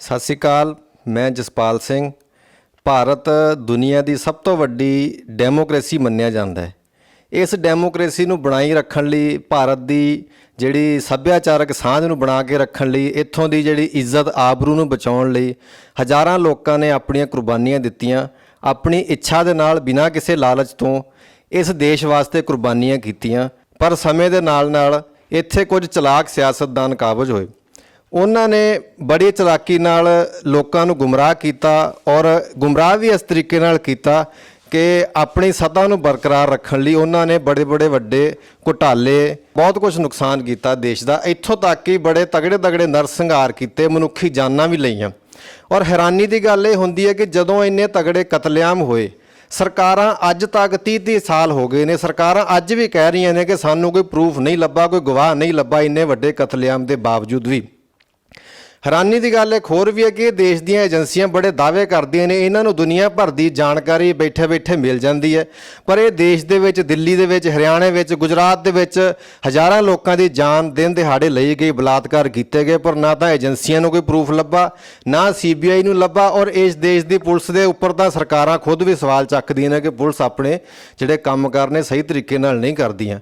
ਸਤਿ ਸ਼੍ਰੀ ਅਕਾਲ, ਮੈਂ ਜਸਪਾਲ ਸਿੰਘ। ਭਾਰਤ ਦੁਨੀਆ ਦੀ ਸਭ ਤੋਂ ਵੱਡੀ ਡੈਮੋਕ੍ਰੇਸੀ ਮੰਨਿਆ ਜਾਂਦਾ ਹੈ। ਇਸ ਡੈਮੋਕ੍ਰੇਸੀ ਨੂੰ ਬਣਾਈ ਰੱਖਣ ਲਈ ਭਾਰਤ ਦੀ ਜਿਹੜੀ ਸੱਭਿਆਚਾਰਕ ਸਾਂਝ ਨੂੰ ਬਣਾ ਕੇ ਰੱਖਣ ਲਈ, ਇੱਥੋਂ ਦੀ ਜਿਹੜੀ ਇੱਜ਼ਤ ਆਬਰੂ ਨੂੰ ਬਚਾਉਣ ਲਈ ਹਜ਼ਾਰਾਂ ਲੋਕਾਂ ਨੇ ਆਪਣੀਆਂ ਕੁਰਬਾਨੀਆਂ ਦਿੱਤੀਆਂ। ਆਪਣੀ ਇੱਛਾ ਦੇ ਨਾਲ ਬਿਨਾਂ ਕਿਸੇ ਲਾਲਚ ਤੋਂ ਇਸ ਦੇਸ਼ ਵਾਸਤੇ ਕੁਰਬਾਨੀਆਂ ਕੀਤੀਆਂ। ਪਰ ਸਮੇਂ ਦੇ ਨਾਲ ਨਾਲ ਇੱਥੇ ਕੁਝ ਚਲਾਕ ਸਿਆਸਤਦਾਨ ਕਾਬਜ ਹੋਏ। ਉਹਨਾਂ ਨੇ ਬੜੀ ਚਲਾਕੀ ਨਾਲ ਲੋਕਾਂ ਨੂੰ ਗੁੰਮਰਾਹ ਕੀਤਾ ਔਰ ਗੁੰਮਰਾਹ ਵੀ ਇਸ ਤਰੀਕੇ ਨਾਲ ਕੀਤਾ ਕਿ ਆਪਣੀ ਸੱਤਾ ਨੂੰ ਬਰਕਰਾਰ ਰੱਖਣ ਲਈ ਉਹਨਾਂ ਨੇ ਬੜੇ ਬੜੇ ਵੱਡੇ ਘੁਟਾਲੇ, ਬਹੁਤ ਕੁਝ ਨੁਕਸਾਨ ਕੀਤਾ ਦੇਸ਼ ਦਾ। ਇੱਥੋਂ ਤੱਕ ਕਿ ਬੜੇ ਤਗੜੇ ਤਗੜੇ ਨਰਸੰਹਾਰ ਕੀਤੇ, ਮਨੁੱਖੀ ਜਾਨਾਂ ਵੀ ਲਈਆਂ। ਔਰ ਹੈਰਾਨੀ ਦੀ ਗੱਲ ਇਹ ਹੁੰਦੀ ਹੈ ਕਿ ਜਦੋਂ ਇੰਨੇ ਤਗੜੇ ਕਤਲੇਆਮ ਹੋਏ, ਸਰਕਾਰਾਂ ਅੱਜ ਤੱਕ 30 30 ਸਾਲ ਹੋ ਗਏ ਨੇ, ਸਰਕਾਰਾਂ ਅੱਜ ਵੀ ਕਹਿ ਰਹੀਆਂ ਨੇ ਕਿ ਸਾਨੂੰ ਕੋਈ ਪ੍ਰੂਫ ਨਹੀਂ ਲੱਭਾ, ਕੋਈ ਗਵਾਹ ਨਹੀਂ ਲੱਭਾ ਇੰਨੇ ਵੱਡੇ ਕਤਲੇਆਮ ਦੇ ਬਾਵਜੂਦ ਵੀ। ਹੈਰਾਨੀ ਦੀ ਗੱਲ ਇੱਕ ਹੋਰ ਵੀ ਹੈ ਕਿ ਇਹ ਦੇਸ਼ ਦੀਆਂ ਏਜੰਸੀਆਂ ਬੜੇ ਦਾਅਵੇ ਕਰਦੀਆਂ ਨੇ, ਇਹਨਾਂ ਨੂੰ ਦੁਨੀਆ ਭਰ ਦੀ ਜਾਣਕਾਰੀ ਬੈਠੇ ਬੈਠੇ ਮਿਲ ਜਾਂਦੀ ਹੈ। ਪਰ ਇਹ ਦੇਸ਼ ਦੇ ਵਿੱਚ, ਦਿੱਲੀ ਦੇ ਵਿੱਚ, ਹਰਿਆਣੇ ਵਿੱਚ, ਗੁਜਰਾਤ ਦੇ ਵਿੱਚ ਹਜ਼ਾਰਾਂ ਲੋਕਾਂ ਦੀ ਜਾਨ ਦਿਨ ਦਿਹਾੜੇ ਲਈ ਗਈ, ਬਲਾਤਕਾਰ ਕੀਤੇ ਗਏ, ਪਰ ਨਾ ਤਾਂ ਏਜੰਸੀਆਂ ਨੂੰ ਕੋਈ ਪ੍ਰੂਫ ਲੱਭਾ, ਨਾ ਸੀਬੀਆਈ ਨੂੰ ਲੱਭਾ ਔਰ ਇਸ ਦੇਸ਼ ਦੀ ਪੁਲਿਸ ਦੇ ਉੱਪਰ ਤਾਂ ਸਰਕਾਰਾਂ ਖੁਦ ਵੀ ਸਵਾਲ ਚੱਕਦੀਆਂ ਨੇ ਕਿ ਪੁਲਿਸ ਆਪਣੇ ਜਿਹੜੇ ਕੰਮ ਕਰਨੇ ਸਹੀ ਤਰੀਕੇ ਨਾਲ ਨਹੀਂ ਕਰਦੀਆਂ।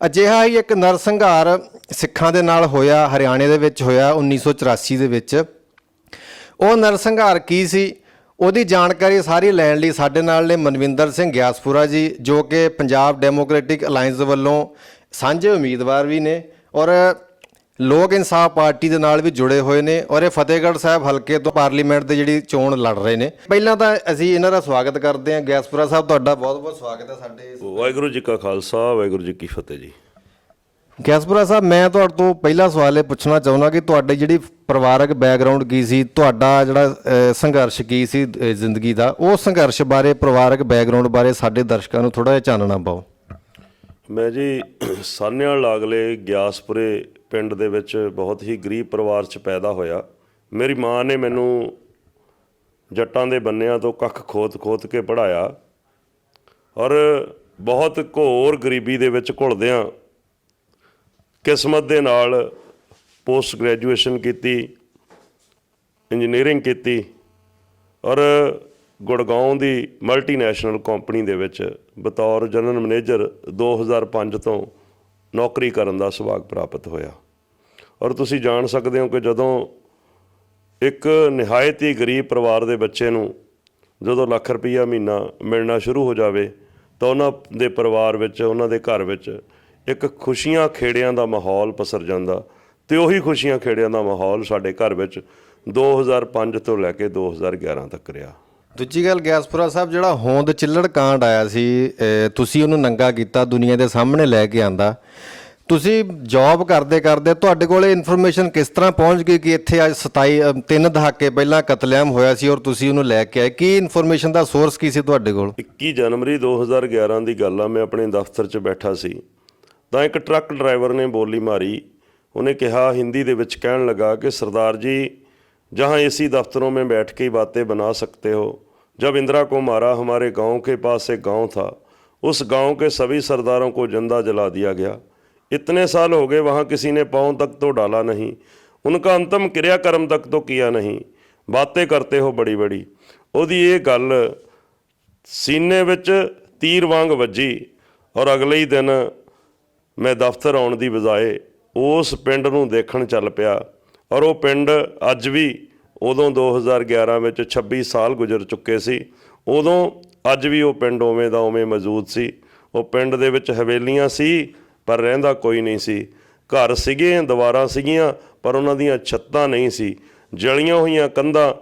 ਅਜਿਹਾ ਹੀ ਇੱਕ ਨਰਸੰਘਾਰ ਸਿੱਖਾਂ ਦੇ ਨਾਲ ਹੋਇਆ, ਹਰਿਆਣੇ ਦੇ ਵਿੱਚ ਹੋਇਆ 1984 ਦੇ ਵਿੱਚ। ਉਹ ਨਰਸੰਘਾਰ ਕੀ ਸੀ? ਉਹਦੀ ਜਾਣਕਾਰੀ ਸਾਰੀ ਲੈਣ ਲਈ ਸਾਡੇ ਨਾਲ ਨੇ ਮਨਵਿੰਦਰ ਸਿੰਘ ਗਿਆਸਪੁਰਾ ਜੀ, ਜੋ ਕਿ ਪੰਜਾਬ ਡੈਮੋਕ੍ਰੈਟਿਕ ਅਲਾਈਅੰਸ ਵੱਲੋਂ ਸਾਂਝੇ ਉਮੀਦਵਾਰ ਵੀ ਨੇ ਔਰ ਲੋਕ ਇਨਸਾਫ ਪਾਰਟੀ ਦੇ ਨਾਲ ਵੀ ਜੁੜੇ ਹੋਏ ਨੇ ਔਰ ਇਹ ਫਤਿਹਗੜ੍ਹ ਸਾਹਿਬ ਹਲਕੇ ਤੋਂ ਪਾਰਲੀਮੈਂਟ ਦੇ ਜਿਹੜੀ ਚੋਣ ਲੜ ਰਹੇ ਨੇ। ਪਹਿਲਾਂ ਤਾਂ ਅਸੀਂ ਇਹਨਾਂ ਦਾ ਸਵਾਗਤ ਕਰਦੇ ਹਾਂ। ਗਿਆਸਪੁਰਾ ਸਾਹਿਬ ਤੁਹਾਡਾ ਬਹੁਤ-ਬਹੁਤ ਸਵਾਗਤ ਹੈ ਸਾਡੇ ਇਸ ਵਾਹਿਗੁਰੂ ਜੀ ਕਾ ਖਾਲਸਾ ਵਾਹਿਗੁਰੂ ਜੀ ਕੀ ਫਤਿਹ ਜੀ। ਗਿਆਸਪੁਰਾ ਸਾਹਿਬ ਮੈਂ ਤੁਹਾਡੇ ਤੋਂ ਪਹਿਲਾ ਸਵਾਲ ਇਹ ਪੁੱਛਣਾ ਚਾਹੁੰਦਾ ਕਿ ਤੁਹਾਡੀ ਜਿਹੜੀ ਪਰਿਵਾਰਕ ਬੈਕਗ੍ਰਾਉਂਡ ਕੀ ਸੀ? ਤੁਹਾਡਾ ਜਿਹੜਾ ਸੰਘਰਸ਼ ਕੀ ਸੀ ਜ਼ਿੰਦਗੀ ਦਾ? ਉਹ ਸੰਘਰਸ਼ ਬਾਰੇ ਪਰਿਵਾਰਕ ਬੈਕਗ੍ਰਾਉਂਡ ਬਾਰੇ ਸਾਡੇ ਦਰਸ਼ਕਾਂ ਨੂੰ ਥੋੜਾ ਜਿਹਾ ਚਾਨਣਾ ਪਾਓ। ਮੈਂ ਜੀ ਸਾਨਿਆਲ ਲਾਗਲੇ ਗਿਆਸਪੁਰੇ ਪਿੰਡ ਦੇ ਵਿੱਚ ਬਹੁਤ ਹੀ ਗਰੀਬ ਪਰਿਵਾਰ 'ਚ ਪੈਦਾ ਹੋਇਆ। ਮੇਰੀ ਮਾਂ ਨੇ ਮੈਨੂੰ ਜੱਟਾਂ ਦੇ ਬੰਨਿਆਂ ਤੋਂ ਕੱਖ ਖੋਤ-ਖੋਤ ਕੇ ਪੜਾਇਆ ਔਰ ਬਹੁਤ ਘੋਰ ਗਰੀਬੀ ਦੇ ਵਿੱਚ ਘੁਲਦਿਆਂ ਕਿਸਮਤ ਦੇ ਨਾਲ ਪੋਸਟ ਗ੍ਰੈਜੂਏਸ਼ਨ ਕੀਤੀ, ਇੰਜੀਨੀਅਰਿੰਗ ਕੀਤੀ ਔਰ ਗੁੜਗਾਉਂ ਦੀ ਮਲਟੀਨੈਸ਼ਨਲ ਕੰਪਨੀ ਦੇ ਵਿੱਚ ਬਤੌਰ ਜਨਰਲ ਮੈਨੇਜਰ 2005 ਤੋਂ ਨੌਕਰੀ ਕਰਨ ਦਾ ਸੁਭਾਗ ਪ੍ਰਾਪਤ ਹੋਇਆ। ਔਰ ਤੁਸੀਂ ਜਾਣ ਸਕਦੇ ਹੋ ਕਿ ਜਦੋਂ ਇੱਕ ਨਿਹਾਇਤ ਹੀ ਗਰੀਬ ਪਰਿਵਾਰ ਦੇ ਬੱਚੇ ਨੂੰ ਜਦੋਂ ਲੱਖ ਰੁਪਈਆ ਮਹੀਨਾ ਮਿਲਣਾ ਸ਼ੁਰੂ ਹੋ ਜਾਵੇ, ਤਾਂ ਉਹਨਾਂ ਦੇ ਪਰਿਵਾਰ ਵਿੱਚ, ਉਹਨਾਂ ਦੇ ਘਰ ਵਿੱਚ ਇੱਕ ਖੁਸ਼ੀਆਂ ਖੇੜਿਆਂ ਦਾ ਮਾਹੌਲ ਪਸਰ ਜਾਂਦਾ ਤੇ ਉਹੀ ਖੁਸ਼ੀਆਂ ਖੇੜਿਆਂ ਦਾ ਮਾਹੌਲ ਸਾਡੇ ਘਰ ਵਿੱਚ 2005 ਤੋਂ ਲੈ ਕੇ 2011 ਤੱਕ ਰਿਹਾ। ਦੂਜੀ ਗੱਲ, ਗਿਆਸਪੁਰਾ ਸਾਹਿਬ, ਜਿਹੜਾ ਹੋਂਦ ਚਿੱਲੜ ਕਾਂਡ ਆਇਆ ਸੀ ਤੁਸੀਂ ਉਹਨੂੰ ਨੰਗਾ ਕੀਤਾ, ਦੁਨੀਆ ਦੇ ਸਾਹਮਣੇ ਲੈ ਕੇ ਆਂਦਾ। ਤੁਸੀਂ ਜੌਬ ਕਰਦੇ ਕਰਦੇ ਤੁਹਾਡੇ ਕੋਲੇ ਇਨਫੋਰਮੇਸ਼ਨ ਕਿਸ ਤਰ੍ਹਾਂ ਪਹੁੰਚ ਗਈ ਕਿ ਇੱਥੇ ਅੱਜ 27 ਅਹ, ਤਿੰਨ ਦਹਾਕੇ ਪਹਿਲਾਂ ਕਤਲੇਆਮ ਹੋਇਆ ਸੀ ਔਰ ਤੁਸੀਂ ਉਹਨੂੰ ਲੈ ਕੇ ਆਏ ਕੀ ਇਨਫੋਰਮੇਸ਼ਨ ਦਾ ਸੋਰਸ ਕੀ ਸੀ ਤੁਹਾਡੇ ਕੋਲ 21 ਜਨਵਰੀ 2011 ਦੀ ਗੱਲ ਆ ਮੈਂ ਆਪਣੇ ਦਫ਼ਤਰ 'ਚ ਬੈਠਾ ਸੀ ਤਾਂ ਇੱਕ ਟਰੱਕ ਡਰਾਈਵਰ ਨੇ ਬੋਲੀ ਮਾਰੀ ਉਹਨੇ ਕਿਹਾ ਹਿੰਦੀ ਦੇ ਵਿੱਚ ਕਹਿਣ ਲੱਗਾ ਕਿ ਸਰਦਾਰ ਜੀ जहाँ इसी दफ्तरों में बैठ के ही बातें बना सकते हो जब इंदिरा को मारा हमारे गांव के पास एक गांव था उस गांव के सभी सरदारों को जिंदा जला दिया गया इतने साल हो गए वहाँ किसी ने पाँव तक तो डाला नहीं उनका अंतिम क्रियाक्रम तक तो किया नहीं बातें करते हो बड़ी बड़ी ਉਹਦੀ ਇਹ ਗੱਲ ਸੀਨੇ ਵਿੱਚ ਤੀਰ ਵਾਂਗ ਵੱਜੀ ਔਰ ਅਗਲੇ ਹੀ ਦਿਨ ਮੈਂ ਦਫ਼ਤਰ ਆਉਣ ਦੀ ਬਜਾਏ ਉਸ ਪਿੰਡ ਨੂੰ ਦੇਖਣ ਚੱਲ ਪਿਆ ਔਰ ਉਹ ਪਿੰਡ ਅੱਜ ਵੀ ਉਦੋਂ 2011 ਵਿੱਚ 26 ਸਾਲ ਗੁਜ਼ਰ ਚੁੱਕੇ ਸੀ ਉਦੋਂ ਅੱਜ ਵੀ ਉਹ ਪਿੰਡ ਉਵੇਂ ਦਾ ਉਵੇਂ ਮੌਜੂਦ ਸੀ ਉਹ ਪਿੰਡ ਦੇ ਵਿੱਚ ਹਵੇਲੀਆਂ ਸੀ ਪਰ ਰਹਿੰਦਾ ਕੋਈ ਨਹੀਂ ਸੀ। ਘਰ ਸੀਗੇ, ਦੀਵਾਰਾਂ ਸੀਗੀਆਂ, ਪਰ ਉਹਨਾਂ ਦੀਆਂ ਛੱਤਾਂ ਨਹੀਂ ਸੀ। ਜਲੀਆਂ ਹੋਈਆਂ ਕੰਧਾਂ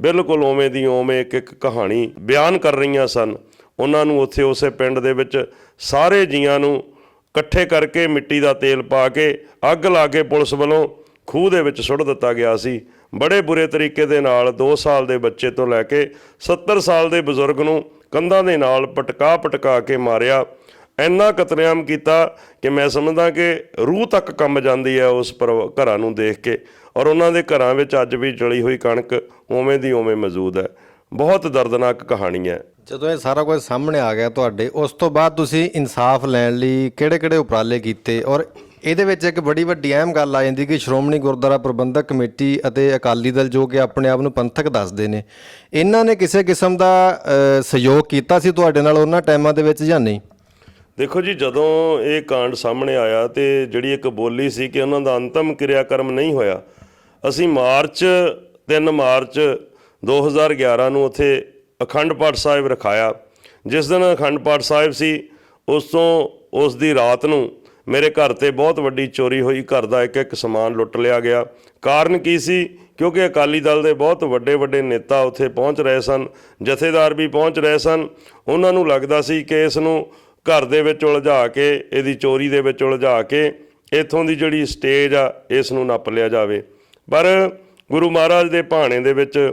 ਬਿਲਕੁਲ ਉਵੇਂ ਦੀ ਉਵੇਂ ਇੱਕ ਇੱਕ ਕਹਾਣੀ ਬਿਆਨ ਕਰ ਰਹੀਆਂ ਸਨ। ਉਹਨਾਂ ਨੂੰ ਉੱਥੇ ਉਸੇ ਪਿੰਡ ਦੇ ਵਿੱਚ ਸਾਰੇ ਜੀਆਂ ਨੂੰ ਇਕੱਠੇ ਕਰਕੇ ਮਿੱਟੀ ਦਾ ਤੇਲ ਪਾ ਕੇ ਅੱਗ ਲਾ ਕੇ ਪੁਲਿਸ ਵੱਲੋਂ ਖੂਹ ਦੇ ਵਿੱਚ ਸੁੱਟ ਦਿੱਤਾ ਗਿਆ ਸੀ। ਬੜੇ ਬੁਰੇ ਤਰੀਕੇ ਦੇ ਨਾਲ 2 ਸਾਲ ਦੇ ਬੱਚੇ ਤੋਂ ਲੈ ਕੇ 70 ਸਾਲ ਦੇ ਬਜ਼ੁਰਗ ਨੂੰ ਕੰਧਾਂ ਦੇ ਨਾਲ ਪਟਕਾ ਪਟਕਾ ਕੇ ਮਾਰਿਆ। ਇੰਨਾ ਕਤਲੇਆਮ ਕੀਤਾ ਕਿ ਮੈਂ ਸਮਝਦਾ ਕਿ ਰੂਹ ਤੱਕ ਕੰਬ ਜਾਂਦੀ ਹੈ ਉਸ ਪਰਿਵਾ- ਘਰਾਂ ਨੂੰ ਦੇਖ ਕੇ ਔਰ ਉਹਨਾਂ ਦੇ ਘਰਾਂ ਵਿੱਚ ਅੱਜ ਵੀ ਚਲੀ ਹੋਈ ਕਣਕ ਉਵੇਂ ਦੀ ਉਵੇਂ ਮੌਜੂਦ ਹੈ। ਬਹੁਤ ਦਰਦਨਾਕ ਕਹਾਣੀ ਹੈ। ਜਦੋਂ ਇਹ ਸਾਰਾ ਕੁਝ ਸਾਹਮਣੇ ਆ ਗਿਆ ਤੁਹਾਡੇ, ਉਸ ਤੋਂ ਬਾਅਦ ਤੁਸੀਂ ਇਨਸਾਫ ਲੈਣ ਲਈ ਕਿਹੜੇ-ਕਿਹੜੇ ਉਪਰਾਲੇ ਕੀਤੇ ਔਰ ਇਹਦੇ ਵਿੱਚ ਇੱਕ ਬੜੀ ਵੱਡੀ ਅਹਿਮ ਗੱਲ ਆ ਜਾਂਦੀ ਕਿ ਸ਼੍ਰੋਮਣੀ ਗੁਰਦੁਆਰਾ ਪ੍ਰਬੰਧਕ ਕਮੇਟੀ ਅਤੇ ਅਕਾਲੀ ਦਲ ਜੋ ਕਿ ਆਪਣੇ ਆਪ ਨੂੰ ਪੰਥਕ ਦੱਸਦੇ ਨੇ, ਇਹਨਾਂ ਨੇ ਕਿਸੇ ਕਿਸਮ ਦਾ ਸਹਿਯੋਗ ਕੀਤਾ ਸੀ ਤੁਹਾਡੇ ਨਾਲ ਉਹਨਾਂ ਟਾਈਮਾਂ ਦੇ ਵਿੱਚ ਜਾਂ ਨਹੀਂ? ਦੇਖੋ ਜੀ, ਜਦੋਂ ਇਹ ਕਾਂਡ ਸਾਹਮਣੇ ਆਇਆ ਤੇ ਜਿਹੜੀ ਇੱਕ ਬੋਲੀ ਸੀ ਕਿ ਉਹਨਾਂ ਦਾ ਅੰਤਮ ਕਿਰਿਆਕਰਮ ਨਹੀਂ ਹੋਇਆ, ਅਸੀਂ ਮਾਰਚ 3 ਮਾਰਚ 2011 ਨੂੰ ਉੱਥੇ ਅਖੰਡ ਪਾਠ ਸਾਹਿਬ ਰਖਾਇਆ। ਜਿਸ ਦਿਨ ਅਖੰਡ ਪਾਠ ਸਾਹਿਬ ਸੀ, ਉਸ ਤੋਂ ਉਸ ਦੀ ਰਾਤ ਨੂੰ ਮੇਰੇ ਘਰ ਤੇ ਬਹੁਤ ਵੱਡੀ ਚੋਰੀ ਹੋਈ, ਘਰ ਦਾ ਇੱਕ ਇੱਕ ਸਮਾਨ ਲੁੱਟ ਲਿਆ ਗਿਆ। ਕਾਰਨ ਕੀ ਸੀ? ਕਿਉਂਕਿ ਅਕਾਲੀ ਦਲ ਦੇ ਬਹੁਤ ਵੱਡੇ ਵੱਡੇ ਨੇਤਾ ਉੱਥੇ ਪਹੁੰਚ ਰਹੇ ਸਨ, ਜਥੇਦਾਰ ਵੀ ਪਹੁੰਚ ਰਹੇ ਸਨ। ਉਹਨਾਂ ਨੂੰ ਲੱਗਦਾ ਸੀ ਕਿ ਇਸ ਨੂੰ ਘਰ ਦੇ ਵਿੱਚ ਉਲਝਾ ਕੇ, ਇਹਦੀ ਚੋਰੀ ਦੇ ਵਿੱਚ ਉਲਝਾ ਕੇ, ਇਥੋਂ ਦੀ ਜਿਹੜੀ ਸਟੇਜ ਆ ਇਸ ਨੂੰ ਨੱਪ ਲਿਆ ਜਾਵੇ। ਪਰ ਗੁਰੂ ਮਹਾਰਾਜ ਦੇ ਭਾਣੇ ਦੇ ਵਿੱਚ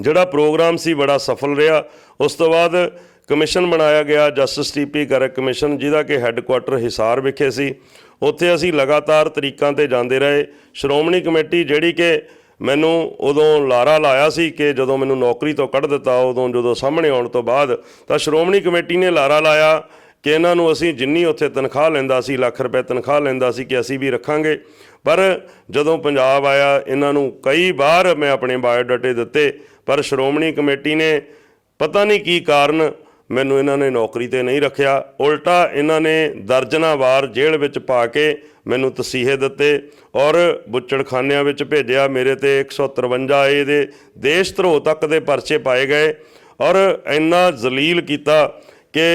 ਜਿਹੜਾ ਪ੍ਰੋਗਰਾਮ ਸੀ, ਬੜਾ ਸਫਲ ਰਿਹਾ। ਉਸ ਤੋਂ ਬਾਅਦ ਕਮਿਸ਼ਨ ਬਣਾਇਆ ਗਿਆ, ਜਸਟਿਸ ਟੀਪੀ ਗਰਗ ਕਮਿਸ਼ਨ, ਜਿਹਦਾ ਕਿ ਹੈੱਡਕੁਆਟਰ ਹਿਸਾਰ ਵਿਖੇ ਸੀ। ਉੱਥੇ ਅਸੀਂ ਲਗਾਤਾਰ ਤਰੀਕਾਂ ਤੇ ਜਾਂਦੇ ਰਹੇ। ਸ਼੍ਰੋਮਣੀ ਕਮੇਟੀ ਜਿਹੜੀ ਕਿ ਮੈਨੂੰ ਉਦੋਂ ਲਾਰਾ ਲਾਇਆ ਸੀ ਕਿ ਜਦੋਂ ਮੈਨੂੰ ਨੌਕਰੀ ਤੋਂ ਕੱਢ ਦਿੱਤਾ, ਉਦੋਂ ਜਦੋਂ ਸਾਹਮਣੇ ਆਉਣ ਤੋਂ ਬਾਅਦ ਤਾਂ ਸ਼੍ਰੋਮਣੀ ਕਮੇਟੀ ਨੇ ਲਾਰਾ ਲਾਇਆ ਕਿ ਇਹਨਾਂ ਨੂੰ ਅਸੀਂ ਜਿੰਨੀ ਉੱਥੇ ਤਨਖਾਹ ਲੈਂਦਾ ਸੀ, ਲੱਖ ਰੁਪਏ ਤਨਖਾਹ ਲੈਂਦਾ ਸੀ ਕਿ ਅਸੀਂ ਵੀ ਰੱਖਾਂਗੇ। ਪਰ ਜਦੋਂ ਪੰਜਾਬ ਆਇਆ, ਇਹਨਾਂ ਨੂੰ ਕਈ ਵਾਰ ਮੈਂ ਆਪਣੇ ਬਾਇਓਡਾਟੇ ਦਿੱਤੇ, ਪਰ ਸ਼੍ਰੋਮਣੀ ਕਮੇਟੀ ਨੇ ਪਤਾ ਨਹੀਂ ਕੀ ਕਾਰਨ ਮੈਨੂੰ ਇਹਨਾਂ ਨੇ ਨੌਕਰੀ ਤੇ ਨਹੀਂ ਰੱਖਿਆ। ਉਲਟਾ ਇਹਨਾਂ ਨੇ ਦਰਜਨਾ ਵਾਰ ਜੇਲ੍ਹ ਵਿੱਚ ਪਾ ਕੇ ਮੈਨੂੰ ਤਸੀਹੇ ਦਿੱਤੇ ਔਰ ਬੁੱਚੜਖਾਨਿਆਂ ਵਿੱਚ ਭੇਜਿਆ। ਮੇਰੇ ਤੇ 153 ਏ ਦੇ ਦੇਸ਼ ਧਰੋਹ ਤੱਕ ਦੇ ਪਰਚੇ ਪਾਏ ਗਏ ਔਰ ਇੰਨਾ ਜ਼ਲੀਲ ਕੀਤਾ ਕਿ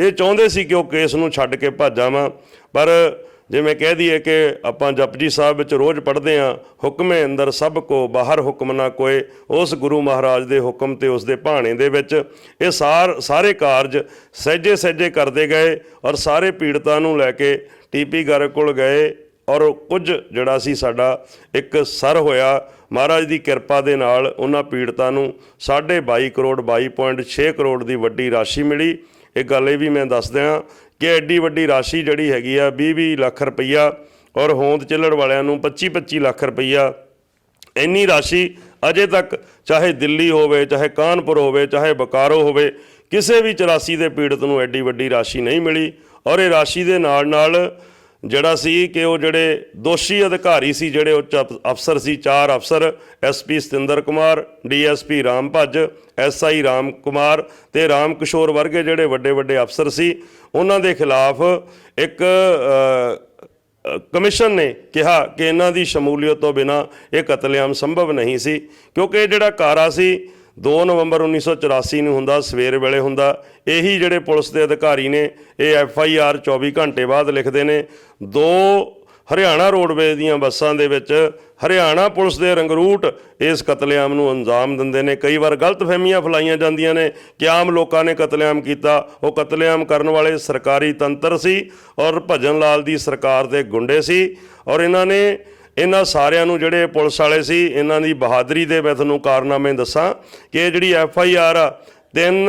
ਇਹ ਚਾਹੁੰਦੇ ਸੀ ਕਿ ਉਹ ਕੇਸ ਨੂੰ ਛੱਡ ਕੇ ਭੱਜ ਜਾਵਾਂ ਪਰ ਜਿਵੇਂ ਕਹਿ ਦਈਏ ਕਿ ਆਪਾਂ ਜਪਜੀ ਸਾਹਿਬ ਵਿੱਚ ਰੋਜ਼ ਪੜ੍ਹਦੇ ਆਂ ਹੁਕਮੇ ਅੰਦਰ ਸਭ ਕੋ ਬਾਹਰ ਹੁਕਮ ਨਾ ਕੋਏ, ਉਸ ਗੁਰੂ ਮਹਾਰਾਜ ਦੇ ਹੁਕਮ ਤੇ ਉਸ ਦੇ ਭਾਣੇ ਦੇ ਵਿੱਚ ਇਹ ਸਾਰ, ਸਾਰੇ ਕਾਰਜ ਸਹਿਜੇ ਸਹਿਜੇ ਕਰਦੇ ਗਏ ਔਰ ਸਾਰੇ ਪੀੜਤਾਂ ਨੂੰ ਲੈ ਕੇ ਟੀਪੀ ਗਰ ਕੋਲ ਗਏ ਔਰ ਕੁਝ ਜਿਹੜਾ ਸੀ ਸਾਡਾ ਇੱਕ ਸਰ ਹੋਇਆ, ਮਹਾਰਾਜ ਦੀ ਕਿਰਪਾ ਦੇ ਨਾਲ ਉਹਨਾਂ ਪੀੜਤਾਂ ਨੂੰ 22.5 ਕਰੋੜ 22.6 ਕਰੋੜ ਦੀ ਵੱਡੀ ਰਾਸ਼ੀ ਮਿਲੀ। ਇਹ ਗੱਲ ਇਹ ਵੀ ਮੈਂ ਦੱਸ ਦਿਆਂ ਕਿ ਐਡੀ ਵੱਡੀ ਰਾਸ਼ੀ ਜਿਹੜੀ ਹੈਗੀ ਆ 20-20 ਲੱਖ ਰੁਪਈਆ ਔਰ ਹੋਂਦ ਚਿੱਲੜ ਵਾਲਿਆਂ ਨੂੰ 25-25 ਲੱਖ ਰੁਪਈਆ। ਇੰਨੀ ਰਾਸ਼ੀ ਅਜੇ ਤੱਕ ਚਾਹੇ ਦਿੱਲੀ ਹੋਵੇ, ਚਾਹੇ ਕਾਨਪੁਰ ਹੋਵੇ, ਚਾਹੇ ਬਕਾਰੋ ਹੋਵੇ, ਕਿਸੇ ਵੀ 84 ਦੇ ਪੀੜਤ ਨੂੰ ਐਡੀ ਵੱਡੀ ਰਾਸ਼ੀ ਨਹੀਂ ਮਿਲੀ। ਔਰ ਇਹ ਰਾਸ਼ੀ ਦੇ ਨਾਲ ਨਾਲ ਜਿਹੜਾ ਸੀ ਕਿ ਉਹ ਜਿਹੜੇ ਦੋਸ਼ੀ ਅਧਿਕਾਰੀ ਸੀ, ਜਿਹੜੇ ਉਹ ਅਫ- ਅਫਸਰ ਸੀ, ਚਾਰ ਅਫਸਰ ਐਸਪੀ ਸਤਿੰਦਰ ਕੁਮਾਰ ਡੀਐਸਪੀ ਰਾਮ ਭੱਜ ਐਸਆਈ ਰਾਮ ਕੁਮਾਰ ਤੇ ਰਾਮ ਕਿਸ਼ੋਰ ਵਰਗੇ ਜਿਹੜੇ ਵੱਡੇ ਵੱਡੇ ਅਫਸਰ ਸੀ, ਉਹਨਾਂ ਦੇ ਖਿਲਾਫ ਇੱਕ ਕਮਿਸ਼ਨ ਨੇ ਕਿਹਾ ਕਿ ਇਹਨਾਂ ਦੀ ਸ਼ਮੂਲੀਅਤ ਤੋਂ ਬਿਨਾ ਇਹ ਕਤਲੇਆਮ ਸੰਭਵ ਨਹੀਂ ਸੀ, ਕਿਉਂਕਿ ਇਹ ਜਿਹੜਾ ਕਾਰਾ ਸੀ 2 ਨਵੰਬਰ 1984 ਨੂੰ ਹੁੰਦਾ, ਸਵੇਰ ਵੇਲੇ ਹੁੰਦਾ। ਇਹੀ ਜਿਹੜੇ ਪੁਲਿਸ ਦੇ ਅਧਿਕਾਰੀ ਨੇ, ਇਹ ਐਫ ਆਈ ਆਰ 24 ਘੰਟੇ ਬਾਅਦ ਲਿਖਦੇ ਨੇ। ਦੋ ਹਰਿਆਣਾ ਰੋਡਵੇਜ਼ ਦੀਆਂ ਬੱਸਾਂ ਦੇ ਵਿੱਚ ਹਰਿਆਣਾ ਪੁਲਿਸ ਦੇ ਰੰਗਰੂਟ ਇਸ ਕਤਲੇਆਮ ਨੂੰ ਅੰਜਾਮ ਦਿੰਦੇ ਨੇ। ਕਈ ਵਾਰ ਗਲਤ ਫਹਿਮੀਆਂ ਫਲਾਈਆਂ ਜਾਂਦੀਆਂ ਨੇ ਕਿ ਆਮ ਲੋਕਾਂ ਨੇ ਕਤਲੇਆਮ ਕੀਤਾ। ਉਹ ਕਤਲੇਆਮ ਕਰਨ ਵਾਲੇ ਸਰਕਾਰੀ ਤੰਤਰ ਸੀ ਔਰ ਭਜਨ ਲਾਲ ਦੀ ਸਰਕਾਰ ਦੇ ਗੁੰਡੇ ਸੀ ਔਰ ਇਹਨਾਂ ਨੇ ਇਹਨਾਂ ਸਾਰਿਆਂ ਨੂੰ ਜਿਹੜੇ ਪੁਲਿਸ ਵਾਲੇ ਸੀ, ਇਹਨਾਂ ਦੀ ਬਹਾਦਰੀ ਦੇ ਮੈਂ ਤੁਹਾਨੂੰ ਕਾਰਨਾਮੇ ਦੱਸਾਂ ਕਿ ਇਹ ਜਿਹੜੀ ਐਫ ਆਈ ਆਰ ਆ 3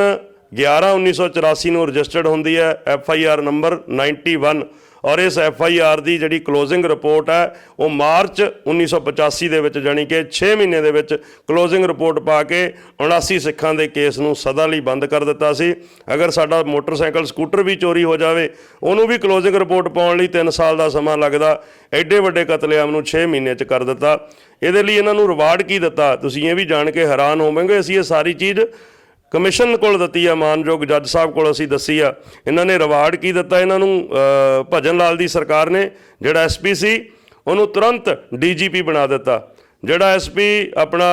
11 1984 ਨੂੰ ਰਜਿਸਟਰਡ ਹੁੰਦੀ ਹੈ ਐਫ ਆਈ ਆਰ ਨੰਬਰ 91 ਔਰ ਇਸ ਐਫ ਆਈ ਆਰ ਦੀ ਜਿਹੜੀ ਕਲੋਜ਼ਿੰਗ ਰਿਪੋਰਟ ਹੈ, ਉਹ ਮਾਰਚ 1985 ਦੇ ਵਿੱਚ ਜਾਣੀ ਕਿ 6 ਮਹੀਨੇ ਦੇ ਵਿੱਚ ਕਲੋਜ਼ਿੰਗ ਰਿਪੋਰਟ ਪਾ ਕੇ 79 ਸਿੱਖਾਂ ਦੇ ਕੇਸ ਨੂੰ ਸਦਾ ਲਈ ਬੰਦ ਕਰ ਦਿੱਤਾ ਸੀ। ਅਗਰ ਸਾਡਾ ਮੋਟਰਸਾਈਕਲ, ਸਕੂਟਰ ਵੀ ਚੋਰੀ ਹੋ ਜਾਵੇ, ਉਹਨੂੰ ਵੀ ਕਲੋਜ਼ਿੰਗ ਰਿਪੋਰਟ ਪਾਉਣ ਲਈ 3 ਸਾਲ ਦਾ ਸਮਾਂ ਲੱਗਦਾ। ਐਡੇ ਵੱਡੇ ਕਤਲੇਆਮ ਨੂੰ 6 ਮਹੀਨੇ 'ਚ ਕਰ ਦਿੱਤਾ। ਇਹਦੇ ਲਈ ਇਹਨਾਂ ਨੂੰ ਰਿਵਾਰਡ ਕੀ ਦਿੱਤਾ? ਤੁਸੀਂ ਇਹ ਵੀ ਜਾਣ ਕੇ ਹੈਰਾਨ ਹੋਵੋਗੇ, ਅਸੀਂ ਇਹ ਸਾਰੀ ਚੀਜ਼ ਕਮਿਸ਼ਨ ਕੋਲ ਦਿੱਤੀ ਆ, ਮਾਨਯੋਗ ਜੱਜ ਸਾਹਿਬ ਕੋਲ ਅਸੀਂ ਦੱਸੀ ਆ। ਇਹਨਾਂ ਨੇ ਰਿਵਾਰਡ ਕੀ ਦਿੱਤਾ ਇਹਨਾਂ ਨੂੰ? ਭਜਨ ਲਾਲ ਦੀ ਸਰਕਾਰ ਨੇ, ਜਿਹੜਾ ਐਸਪੀ ਸੀ, ਉਹਨੂੰ ਤੁਰੰਤ ਡੀਜੀਪੀ ਬਣਾ ਦਿੱਤਾ। ਜਿਹੜਾ ਐਸਪੀ ਆਪਣਾ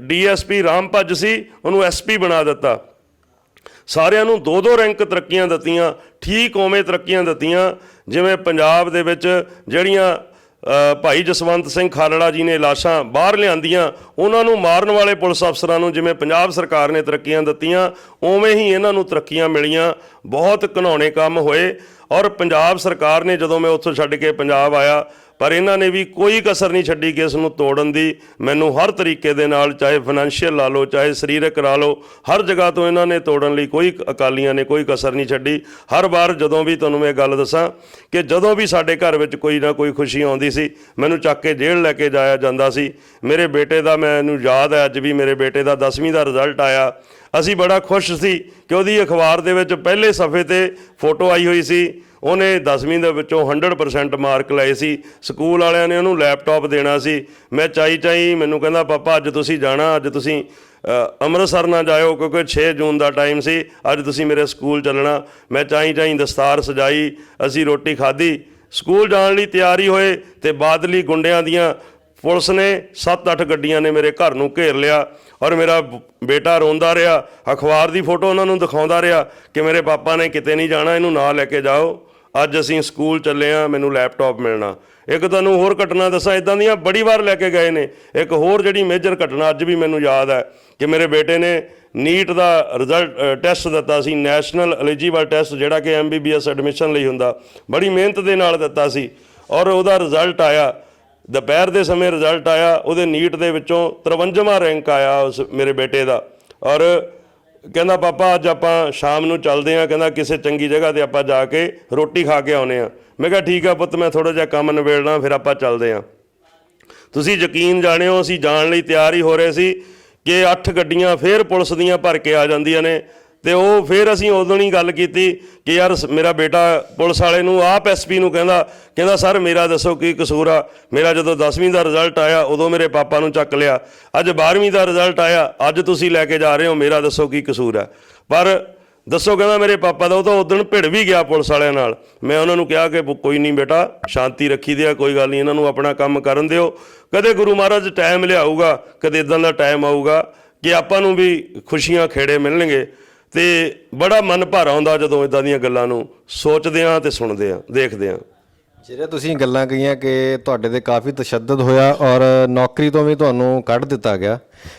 ਡੀਐਸਪੀ ਰਾਮ ਭੱਜ ਸੀ, ਉਹਨੂੰ ਐਸਪੀ ਬਣਾ ਦਿੱਤਾ। ਸਾਰਿਆਂ ਨੂੰ ਦੋ ਦੋ ਰੈਂਕ ਤਰੱਕੀਆਂ ਦਿੱਤੀਆਂ, ਠੀਕ ਉਵੇਂ ਤਰੱਕੀਆਂ ਦਿੱਤੀਆਂ, ਜਿਵੇਂ ਪੰਜਾਬ ਦੇ ਵਿੱਚ ਜਿਹੜੀਆਂ ਭਾਈ ਜਸਵੰਤ ਸਿੰਘ ਖਾਲੜਾ ਜੀ ਨੇ ਲਾਸ਼ਾਂ ਬਾਹਰ ਲਿਆਂਦੀਆਂ। ਉਹਨਾਂ ਨੂੰ ਮਾਰਨ ਵਾਲੇ ਪੁਲਿਸ ਅਫਸਰਾਂ ਨੂੰ ਜਿਵੇਂ ਪੰਜਾਬ ਸਰਕਾਰ ਨੇ ਤਰੱਕੀਆਂ ਦਿੱਤੀਆਂ, ਉਵੇਂ ਹੀ ਇਹਨਾਂ ਨੂੰ ਤਰੱਕੀਆਂ ਮਿਲੀਆਂ। ਬਹੁਤ ਘਿਨਾਉਣੇ ਕੰਮ ਹੋਏ। ਔਰ ਪੰਜਾਬ ਸਰਕਾਰ ਨੇ ਜਦੋਂ ਮੈਂ ਉੱਥੋਂ ਛੱਡ ਕੇ ਪੰਜਾਬ ਆਇਆ, ਪਰ ਇਹਨਾਂ ਨੇ ਵੀ ਕੋਈ ਕਸਰ ਨਹੀਂ ਛੱਡੀ ਕਿ ਇਸ ਨੂੰ ਤੋੜਨ ਦੀ। ਮੈਨੂੰ ਹਰ ਤਰੀਕੇ ਦੇ ਨਾਲ, ਚਾਹੇ ਫਾਈਨੈਂਸ਼ੀਅਲ ਲਾ ਲਓ, ਚਾਹੇ ਸਰੀਰਕ ਲਾ ਲਓ, ਹਰ ਜਗ੍ਹਾ ਤੋਂ ਇਹਨਾਂ ਨੇ ਤੋੜਨ ਲਈ ਕੋਈ ਅਕਾਲੀਆਂ ਨੇ ਕੋਈ ਕਸਰ ਨਹੀਂ ਛੱਡੀ। ਹਰ ਵਾਰ ਜਦੋਂ ਵੀ ਤੁਹਾਨੂੰ ਮੈਂ ਗੱਲ ਦੱਸਾਂ ਕਿ ਜਦੋਂ ਵੀ ਸਾਡੇ ਘਰ ਵਿੱਚ ਕੋਈ ਨਾ ਕੋਈ ਖੁਸ਼ੀ ਆਉਂਦੀ ਸੀ, ਮੈਨੂੰ ਚੱਕ ਕੇ ਜੇਲ੍ਹ ਲੈ ਕੇ ਜਾਇਆ ਜਾਂਦਾ ਸੀ। ਮੇਰੇ ਬੇਟੇ ਦਾ ਮੈਨੂੰ ਯਾਦ ਹੈ, ਅੱਜ ਵੀ ਮੇਰੇ ਬੇਟੇ ਦਾ 10ਵੀਂ ਦਾ ਰਿਜ਼ਲਟ ਆਇਆ। ਅਸੀਂ ਬੜਾ ਖੁਸ਼ ਸੀ ਕਿ ਉਹਦੀ ਅਖਬਾਰ ਦੇ ਵਿੱਚ ਪਹਿਲੇ ਸਫ਼ੇ ਤੇ ਫੋਟੋ ਆਈ ਹੋਈ ਸੀ। ਉਹਨੇ 10ਵੀਂ ਦੇ ਵਿੱਚੋਂ 100% ਮਾਰਕ ਲਏ ਸੀ। ਸਕੂਲ ਵਾਲਿਆਂ ਨੇ ਉਹਨੂੰ ਲੈਪਟਾਪ ਦੇਣਾ ਸੀ। ਮੈਂ ਚਾਈ ਚਾਈ ਮੈਨੂੰ ਕਹਿੰਦਾ, ਪਾਪਾ, ਅੱਜ ਤੁਸੀਂ ਜਾਣਾ, ਅੱਜ ਤੁਸੀਂ ਅੰਮ੍ਰਿਤਸਰ ਨਾ ਜਾਇਓ ਕਿਉਂਕਿ 6 ਜੂਨ ਦਾ ਟਾਈਮ ਸੀ। ਅੱਜ ਤੁਸੀਂ ਮੇਰੇ ਸਕੂਲ ਚੱਲਣਾ। ਮੈਂ ਚਾਈ ਚਾਈ ਦਸਤਾਰ ਸਜਾਈ, ਅਸੀਂ ਰੋਟੀ ਖਾਧੀ। ਸਕੂਲ ਜਾਣ ਲਈ ਤਿਆਰੀ ਹੋਏ ਤੇ ਬਾਦਲੀ ਗੁੰਡਿਆਂ ਦੀਆਂ ਪੁਲਿਸ ਨੇ 7-8 ਗੱਡੀਆਂ ਨੇ ਮੇਰੇ ਘਰ ਨੂੰ ਘੇਰ ਲਿਆ ਔਰ ਮੇਰਾ ਬ- ਬੇਟਾ ਰੋਂਦਾ ਰਿਹਾ, ਅਖਬਾਰ ਦੀ ਫੋਟੋ ਉਹਨਾਂ ਨੂੰ ਦਿਖਾਉਂਦਾ ਰਿਹਾ ਕਿ ਮੇਰੇ ਪਾਪਾ ਨੇ ਕਿਤੇ ਨਹੀਂ ਜਾਣਾ, ਇਹਨੂੰ ਨਾਲ ਲੈ ਕੇ ਜਾਓ। ਅੱਜ ਅਸੀਂ ਸਕੂਲ ਚੱਲੇ ਆ ਮੈਨੂੰ ਲੈਪਟਾਪ ਮਿਲਣਾ। ਇੱਕ ਤੁਹਾਨੂੰ ਹੋਰ ਘਟਨਾ ਦੱਸਾਂ ਇਦਾਂ ਦੀਆਂ ਬੜੀ ਵਾਰ ਲੈ ਕੇ ਗਏ ਨੇ। ਇੱਕ ਹੋਰ ਜਿਹੜੀ ਮੇਜਰ ਘਟਨਾ ਅੱਜ ਵੀ ਮੈਨੂੰ ਯਾਦ ਹੈ ਕਿ ਮੇਰੇ ਬੇਟੇ ਨੇ ਨੀਟ ਦਾ ਰਿਜ਼ਲਟ ਟੈਸਟ ਦਿੱਤਾ ਸੀ, ਨੈਸ਼ਨਲ ਐਲੀਜੀਬਲ ਟੈਸਟ ਜਿਹੜਾ ਕਿ ਐਮਬੀਬੀਐਸ ਐਡਮਿਸ਼ਨ ਲਈ ਹੁੰਦਾ, ਬੜੀ ਮਿਹਨਤ ਦੇ ਨਾਲ ਦਿੱਤਾ ਸੀ ਔਰ ਉਹਦਾ ਰਿਜ਼ਲਟ ਆਇਆ। ਦੁਪਹਿਰ ਦੇ ਸਮੇਂ ਰਿਜ਼ਲਟ ਆਇਆ, ਉਹਦੇ ਨੀਟ ਦੇ ਵਿੱਚੋਂ 53ਵਾਂ ਰੈਂਕ ਆਇਆ ਉਸ ਮੇਰੇ ਬੇਟੇ ਦਾ। ਔਰ ਕਹਿੰਦਾ, ਪਾਪਾ, ਅੱਜ ਆਪਾਂ ਸ਼ਾਮ ਨੂੰ ਚੱਲਦੇ ਆਂ ਕਹਿੰਦਾ, ਕਿਸੇ ਚੰਗੀ ਜਗ੍ਹਾ ਤੇ ਆਪਾਂ ਜਾ ਕੇ ਰੋਟੀ ਖਾ ਕੇ ਆਉਨੇ ਆ ਮੈਂ ਕਿਹਾ, ਠੀਕ ਆ ਪੁੱਤ, ਮੈਂ ਥੋੜਾ ਜਿਹਾ ਕੰਮ ਨਿਬੇੜਨਾ ਫਿਰ ਆਪਾਂ ਚੱਲਦੇ ਆਂ ਤੁਸੀਂ ਯਕੀਨ ਜਾਣਿਓ, ਅਸੀਂ ਜਾਣ ਲਈ ਤਿਆਰ ਹੀ ਹੋ ਰਹੇ ਸੀ ਕਿ ਅੱਠ ਗੱਡੀਆਂ ਫੇਰ ਪੁਲਿਸ ਦੀਆਂ ਭਰ ਕੇ ਆ ਜਾਂਦੀਆਂ ਨੇ। ਤੇ ਉਹ ਫਿਰ ਅਸੀਂ ਉਦੋਂ ਹੀ ਗੱਲ ਕੀਤੀ ਕਿ ਯਾਰ ਸ- ਮੇਰਾ ਬੇਟਾ ਪੁਲਿਸ ਵਾਲੇ ਨੂੰ ਆਪ ਐਸਪੀ ਨੂੰ ਕਹਿੰਦਾ ਕਹਿੰਦਾ, ਸਰ, ਮੇਰਾ ਦੱਸੋ ਕੀ ਕਸੂਰ ਆ? ਮੇਰਾ ਜਦੋਂ 10ਵੀਂ ਦਾ ਰਿਜ਼ਲਟ ਆਇਆ, ਉਦੋਂ ਮੇਰੇ ਪਾਪਾ ਨੂੰ ਚੱਕ ਲਿਆ। ਅੱਜ 12ਵੀਂ ਦਾ ਰਿਜ਼ਲਟ ਆਇਆ, ਅੱਜ ਤੁਸੀਂ ਲੈ ਕੇ ਜਾ ਰਹੇ ਹੋ, ਮੇਰਾ ਦੱਸੋ ਕੀ ਕਸੂਰ ਹੈ ਪਰ ਦੱਸੋ, ਕਹਿੰਦਾ ਮੇਰੇ ਪਾਪਾ ਦਾ, ਉਹ ਤਾਂ ਉਦੋਂ ਭਿੜ ਵੀ ਗਿਆ ਪੁਲਿਸ ਵਾਲਿਆਂ ਨਾਲ। ਮੈਂ ਉਹਨਾਂ ਨੂੰ ਕਿਹਾ ਕਿ ਕੋਈ ਨਹੀਂ ਬੇਟਾ, ਸ਼ਾਂਤੀ ਰੱਖੀ ਦੇ ਆ ਕੋਈ ਗੱਲ ਨਹੀਂ, ਇਹਨਾਂ ਨੂੰ ਆਪਣਾ ਕੰਮ ਕਰਨ ਦਿਓ। ਕਦੇ ਗੁਰੂ ਮਹਾਰਾਜ ਟਾਈਮ ਲਿਆਊਗਾ, ਕਦੇ ਇਦਾਂ ਦਾ ਟਾਈਮ ਆਊਗਾ ਕਿ ਆਪਾਂ ਨੂੰ ਵੀ ਖੁਸ਼ੀਆਂ ਖੇੜੇ ਮਿਲਣਗੇ। ਤੇ ਬੜਾ ਮਨ ਭਰ ਆਉਂਦਾ ਜਦੋਂ ਇਦਾਂ ਦੀਆਂ ਗੱਲਾਂ ਨੂੰ ਸੋਚਦੇ ਆ ਤੇ ਸੁਣਦੇ ਆ ਦੇਖਦੇ ਆ ਜਿਹੜੇ ਤੁਸੀਂ ਗੱਲਾਂ ਕਹੀਆਂ ਕਿ ਤੁਹਾਡੇ ਤੇ ਕਾਫੀ ਤਸ਼ੱਦਦ ਹੋਇਆ ਔਰ ਨੌਕਰੀ ਤੋਂ ਵੀ ਤੁਹਾਨੂੰ ਕੱਢ ਦਿੱਤਾ ਗਿਆ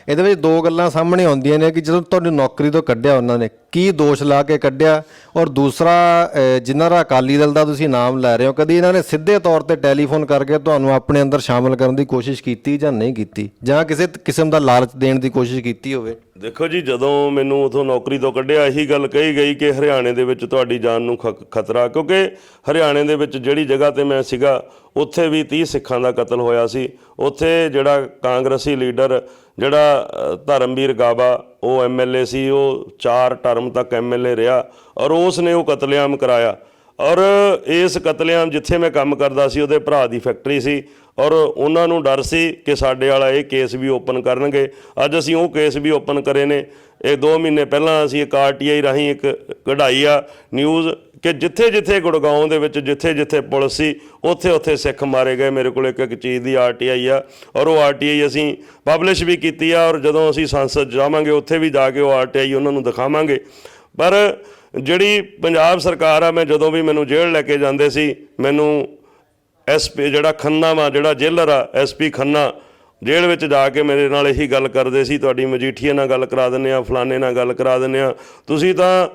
ਇਹਦੇ ਵਿੱਚ ਦੋ ਗੱਲਾਂ ਸਾਹਮਣੇ ਆਉਂਦੀਆਂ ਨੇ ਕਿ ਜਦੋਂ ਤੁਹਾਨੂੰ ਨੌਕਰੀ ਤੋਂ ਕੱਢਿਆ ਉਹਨਾਂ ਨੇ, ਕੀ ਦੋਸ਼ ਲਾ ਕੇ ਕੱਢਿਆ? ਔਰ ਦੂਸਰਾ ਜਿਨ੍ਹਾਂ ਦਾ ਅਕਾਲੀ ਦਲ ਦਾ ਤੁਸੀਂ ਨਾਮ ਲੈ ਰਹੇ ਹੋ, ਕਦੀ ਇਹਨਾਂ ਨੇ ਸਿੱਧੇ ਤੌਰ ਤੇ ਟੈਲੀਫੋਨ ਕਰਕੇ ਤੁਹਾਨੂੰ ਆਪਣੇ ਅੰਦਰ ਸ਼ਾਮਲ ਕਰਨ ਦੀ ਕੋਸ਼ਿਸ਼ ਕੀਤੀ ਜਾਂ ਨਹੀਂ ਕੀਤੀ? ਜਾਂ ਕਿਸੇ ਕਿਸਮ ਦਾ ਲਾਲਚ ਦੇਣ ਦੀ ਕੋਸ਼ਿਸ਼ ਕੀਤੀ ਹੋਵੇ? ਦੇਖੋ ਜੀ, ਜਦੋਂ ਮੈਨੂੰ ਉਥੋਂ ਨੌਕਰੀ ਤੋਂ ਕੱਢਿਆ, ਇਹੀ ਗੱਲ ਕਹੀ ਗਈ ਕਿ ਹਰਿਆਣੇ ਦੇ ਵਿੱਚ ਤੁਹਾਡੀ ਜਾਨ ਨੂੰ ਖ- ਖਤਰਾ, ਕਿਉਂਕਿ ਹਰਿਆਣੇ ਦੇ ਵਿੱਚ ਜਿਹੜੀ ਜਗ੍ਹਾ ਤੇ ਮੈਂ ਸੀਗਾ, ਉੱਥੇ ਵੀ 30 ਸਿੱਖਾਂ ਦਾ ਕਤਲ ਹੋਇਆ ਸੀ। ਉੱਥੇ ਜਿਹੜਾ ਕਾਂਗਰਸੀ ਲੀਡਰ ਜਿਹੜਾ ਧਰਮਵੀਰ ਗਾਬਾ, ਉਹ ਐਮਐਲਏ ਸੀ, ਉਹ 4 ਟਰਮ ਤੱਕ ਐਮਐਲਏ ਰਿਹਾ ਔਰ ਉਸ ਨੇ ਉਹ ਕਤਲੇਆਮ ਕਰਾਇਆ। ਔਰ ਇਸ ਕਤਲੇਆਮ ਜਿੱਥੇ ਮੈਂ ਕੰਮ ਕਰਦਾ ਸੀ, ਉਹਦੇ ਭਰਾ ਦੀ ਫੈਕਟਰੀ ਸੀ। ਔਰ ਉਹਨਾਂ ਨੂੰ ਡਰ ਸੀ ਕਿ ਸਾਡੇ ਵਾਲਾ ਇਹ ਕੇਸ ਵੀ ਓਪਨ ਕਰਨਗੇ। ਅੱਜ ਅਸੀਂ ਉਹ ਕੇਸ ਵੀ ਓਪਨ ਕਰੇ ਨੇ। ਇਹ 2 ਮਹੀਨੇ ਪਹਿਲਾਂ ਅਸੀਂ ਇੱਕ ਆਰਟੀਆਈ ਰਾਹੀਂ ਇੱਕ ਕਢਾਈ ਆ, ਨਿਊਜ਼ ਕਿ ਜਿੱਥੇ ਜਿੱਥੇ ਗੁੜਗਾਉਂ ਦੇ ਵਿੱਚ ਜਿੱਥੇ ਜਿੱਥੇ ਪੁਲਿਸ ਸੀ, ਉੱਥੇ ਉੱਥੇ ਸਿੱਖ ਮਾਰੇ ਗਏ। ਮੇਰੇ ਕੋਲ ਇੱਕ ਇੱਕ ਚੀਜ਼ ਦੀ ਆਰਟੀਆਈ ਆ ਔਰ ਉਹ ਆਰਟੀਆਈ ਅਸੀਂ ਪਬਲਿਸ਼ ਵੀ ਕੀਤੀ ਆ ਔਰ ਜਦੋਂ ਅਸੀਂ ਸੰਸਦ ਜਾਵਾਂਗੇ, ਉੱਥੇ ਵੀ ਜਾ ਕੇ ਉਹ ਆਰਟੀਆਈ ਉਹਨਾਂ ਨੂੰ ਦਿਖਾਵਾਂਗੇ। ਪਰ ਜਿਹੜੀ ਪੰਜਾਬ ਸਰਕਾਰ ਆ, ਮੈਂ ਜਦੋਂ ਵੀ ਮੈਨੂੰ ਜੇਲ੍ਹ ਲੈ ਕੇ ਜਾਂਦੇ ਸੀ, ਮੈਨੂੰ ਐਸਪੀ ਜਿਹੜਾ ਖੰਨਾ ਵਾ, ਜਿਹੜਾ ਜੇਲਰ ਆ ਐਸਪੀ ਖੰਨਾ, ਜੇਲ੍ਹ ਵਿੱਚ ਜਾ ਕੇ ਮੇਰੇ ਨਾਲ ਇਹੀ ਗੱਲ ਕਰਦੇ ਸੀ, ਤੁਹਾਡੀ ਮਜੀਠੀਏ ਨਾਲ ਗੱਲ ਕਰਾ ਦਿੰਨੇ ਆ, ਫਲਾਣੇ ਨਾਲ ਗੱਲ ਕਰਾ ਦਿੰਨੇ ਆ। ਤੁਸੀਂ ਤਾਂ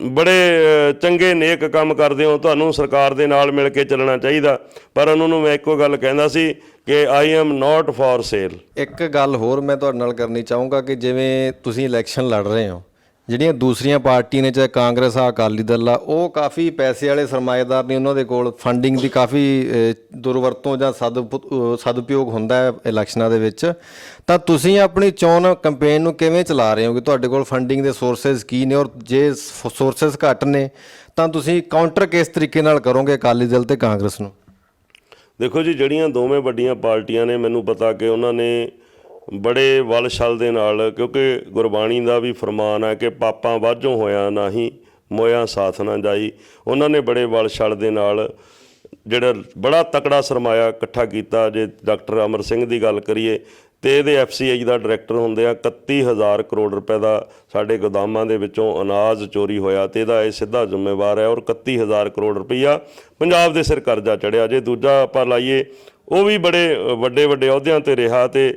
ਬੜੇ ਚੰਗੇ ਨੇਕ ਕੰਮ ਕਰਦੇ ਹੋ, ਤੁਹਾਨੂੰ ਸਰਕਾਰ ਦੇ ਨਾਲ ਮਿਲ ਕੇ ਚੱਲਣਾ ਚਾਹੀਦਾ। ਪਰ ਉਹਨਾਂ ਨੂੰ ਮੈਂ ਇੱਕੋ ਗੱਲ ਕਹਿੰਦਾ ਸੀ ਕਿ I am not for sale ਇੱਕ ਗੱਲ ਹੋਰ ਮੈਂ ਤੁਹਾਡੇ ਨਾਲ ਕਰਨੀ ਚਾਹੂੰਗਾ ਕਿ ਜਿਵੇਂ ਤੁਸੀਂ ਇਲੈਕਸ਼ਨ ਲੜ ਰਹੇ ਹੋ ਜਿਹੜੀਆਂ ਦੂਸਰੀਆਂ ਪਾਰਟੀਆਂ ਨੇ ਚਾਹੇ ਕਾਂਗਰਸ ਆ ਅਕਾਲੀ ਦਲ ਆ ਉਹ ਕਾਫੀ ਪੈਸੇ ਵਾਲੇ ਸਰਮਾਏਦਾਰ ਨੇ ਉਹਨਾਂ ਦੇ ਕੋਲ ਫੰਡਿੰਗ ਦੀ ਕਾਫੀ ਦੁਰਵਰਤੋਂ ਜਾਂ ਸਦਉਪ- ਅਹ, ਸਦਉਪਯੋਗ ਹੁੰਦਾ ਹੈ ਇਲੈਕਸ਼ਨਾਂ ਦੇ ਵਿੱਚ। ਤਾਂ ਤੁਸੀਂ ਆਪਣੀ ਚੋਣ ਕੈਂਪੇਨ ਨੂੰ ਕਿਵੇਂ ਚਲਾ ਰਹੇ ਹੋ ਕਿ ਤੁਹਾਡੇ ਕੋਲ ਫੰਡਿੰਗ ਦੇ ਸੋਰਸਸ ਕੀ ਨੇ ਔਰ ਜੇ ਸੋਰਸਸ ਘੱਟ ਨੇ ਤਾਂ ਤੁਸੀਂ ਕਾਊਂਟਰ ਕਿਸ ਤਰੀਕੇ ਨਾਲ ਕਰੋਗੇ ਅਕਾਲੀ ਦਲ ਤੇ ਕਾਂਗਰਸ ਨੂੰ? ਦੇਖੋ ਜੀ ਜਿਹੜੀਆਂ ਦੋਵੇਂ ਵੱਡੀਆਂ ਪਾਰਟੀਆਂ ਨੇ ਮੈਨੂੰ ਪਤਾ ਕਿ ਉਹਨਾਂ ਨੇ ਬੜੇ ਵਲ ਛਲ ਦੇ ਨਾਲ, ਕਿਉਂਕਿ ਗੁਰਬਾਣੀ ਦਾ ਵੀ ਫਰਮਾਨ ਹੈ ਕਿ ਪਾਪਾਂ ਵਾਝੋਂ ਹੋਇਆ ਨਾਹੀ ਮੋਇਆ ਸਾਥ ਨਾ ਜਾਈ। ਉਹਨਾਂ ਨੇ ਬੜੇ ਵਲ ਛਲ ਦੇ ਨਾਲ ਜਿਹੜਾ ਬੜਾ ਤਕੜਾ ਸਰਮਾਇਆ ਇਕੱਠਾ ਕੀਤਾ। ਜੇ ਡਾਕਟਰ ਅਮਰ ਸਿੰਘ ਦੀ ਗੱਲ ਕਰੀਏ ਤੇ ਇਹਦੇ ਐਫਸੀਆਈ ਦਾ ਡਾਇਰੈਕਟਰ ਹੁੰਦੇ ਆ 31000 ਕਰੋੜ ਰੁਪਏ ਦਾ ਸਾਡੇ ਗੋਦਾਮਾਂ ਦੇ ਵਿੱਚੋਂ ਅਨਾਜ ਚੋਰੀ ਹੋਇਆ ਤੇ ਇਹਦਾ ਇਹ ਸਿੱਧਾ ਜ਼ਿੰਮੇਵਾਰ ਹੈ ਔਰ 31000 ਕਰੋੜ ਰੁਪਈਆ ਪੰਜਾਬ ਦੇ ਸਿਰ ਕਰਜ਼ਾ ਚੜਿਆ ਜੇ ਦੂਜਾ ਆਪਾਂ ਲਾਈਏ, ਉਹ ਵੀ ਬੜੇ ਵੱਡੇ ਵੱਡੇ ਅਹੁਦਿਆਂ ਤੇ ਰਿਹਾ ਤੇ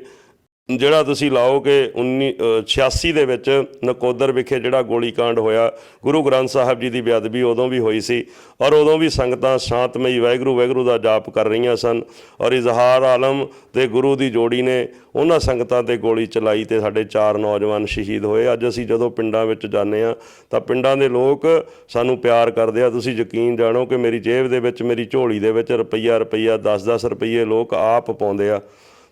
ਜਿਹੜਾ ਤੁਸੀਂ ਲਾਓ ਕਿ 19 ਅ, 86 ਦੇ ਵਿੱਚ ਨਕੋਦਰ ਵਿਖੇ ਜਿਹੜਾ ਗੋਲੀकांड ਹੋਇਆ ਗੁਰੂ ਗ੍ਰੰਥ ਸਾਹਿਬ ਜੀ ਦੀ ਬੇਅਦਬੀ ਉਦੋਂ ਵੀ ਹੋਈ ਸੀ ਔਰ ਉਦੋਂ ਵੀ ਸੰਗਤਾਂ ਸ਼ਾਂਤਮਈ ਵਾਹਿਗੁਰੂ ਵਾਹਿਗੁਰੂ ਦਾ ਜਾਪ ਕਰ ਰਹੀਆਂ ਸਨ ਔਰ ਇਜ਼ਹਾਰ ਆਲਮ ਤੇ ਗੁਰੂ ਦੀ ਜੋੜੀ ਨੇ ਉਹਨਾਂ ਸੰਗਤਾਂ ਤੇ ਗੋਲੀ ਚਲਾਈ ਤੇ ਸਾਡੇ ਚਾਰ ਨੌਜਵਾਨ ਸ਼ਹੀਦ ਹੋਏ। ਅੱਜ ਅਸੀਂ ਜਦੋਂ ਪਿੰਡਾਂ ਵਿੱਚ ਜਾਂਦੇ ਆ ਤਾਂ ਪਿੰਡਾਂ ਦੇ ਲੋਕ ਸਾਨੂੰ ਪਿਆਰ ਕਰਦੇ ਆ। ਤੁਸੀਂ ਯਕੀਨ ਜਾਣੋ ਕਿ ਮੇਰੀ ਜੇਬ ਦੇ ਵਿੱਚ ਮੇਰੀ ਝੋਲੀ ਦੇ ਵਿੱਚ ਰੁਪਈਆ ਰੁਪਈਆ 10-10 ਰੁਪਈਏ ਲੋਕ ਆਪ ਪਾਉਂਦੇ ਆ।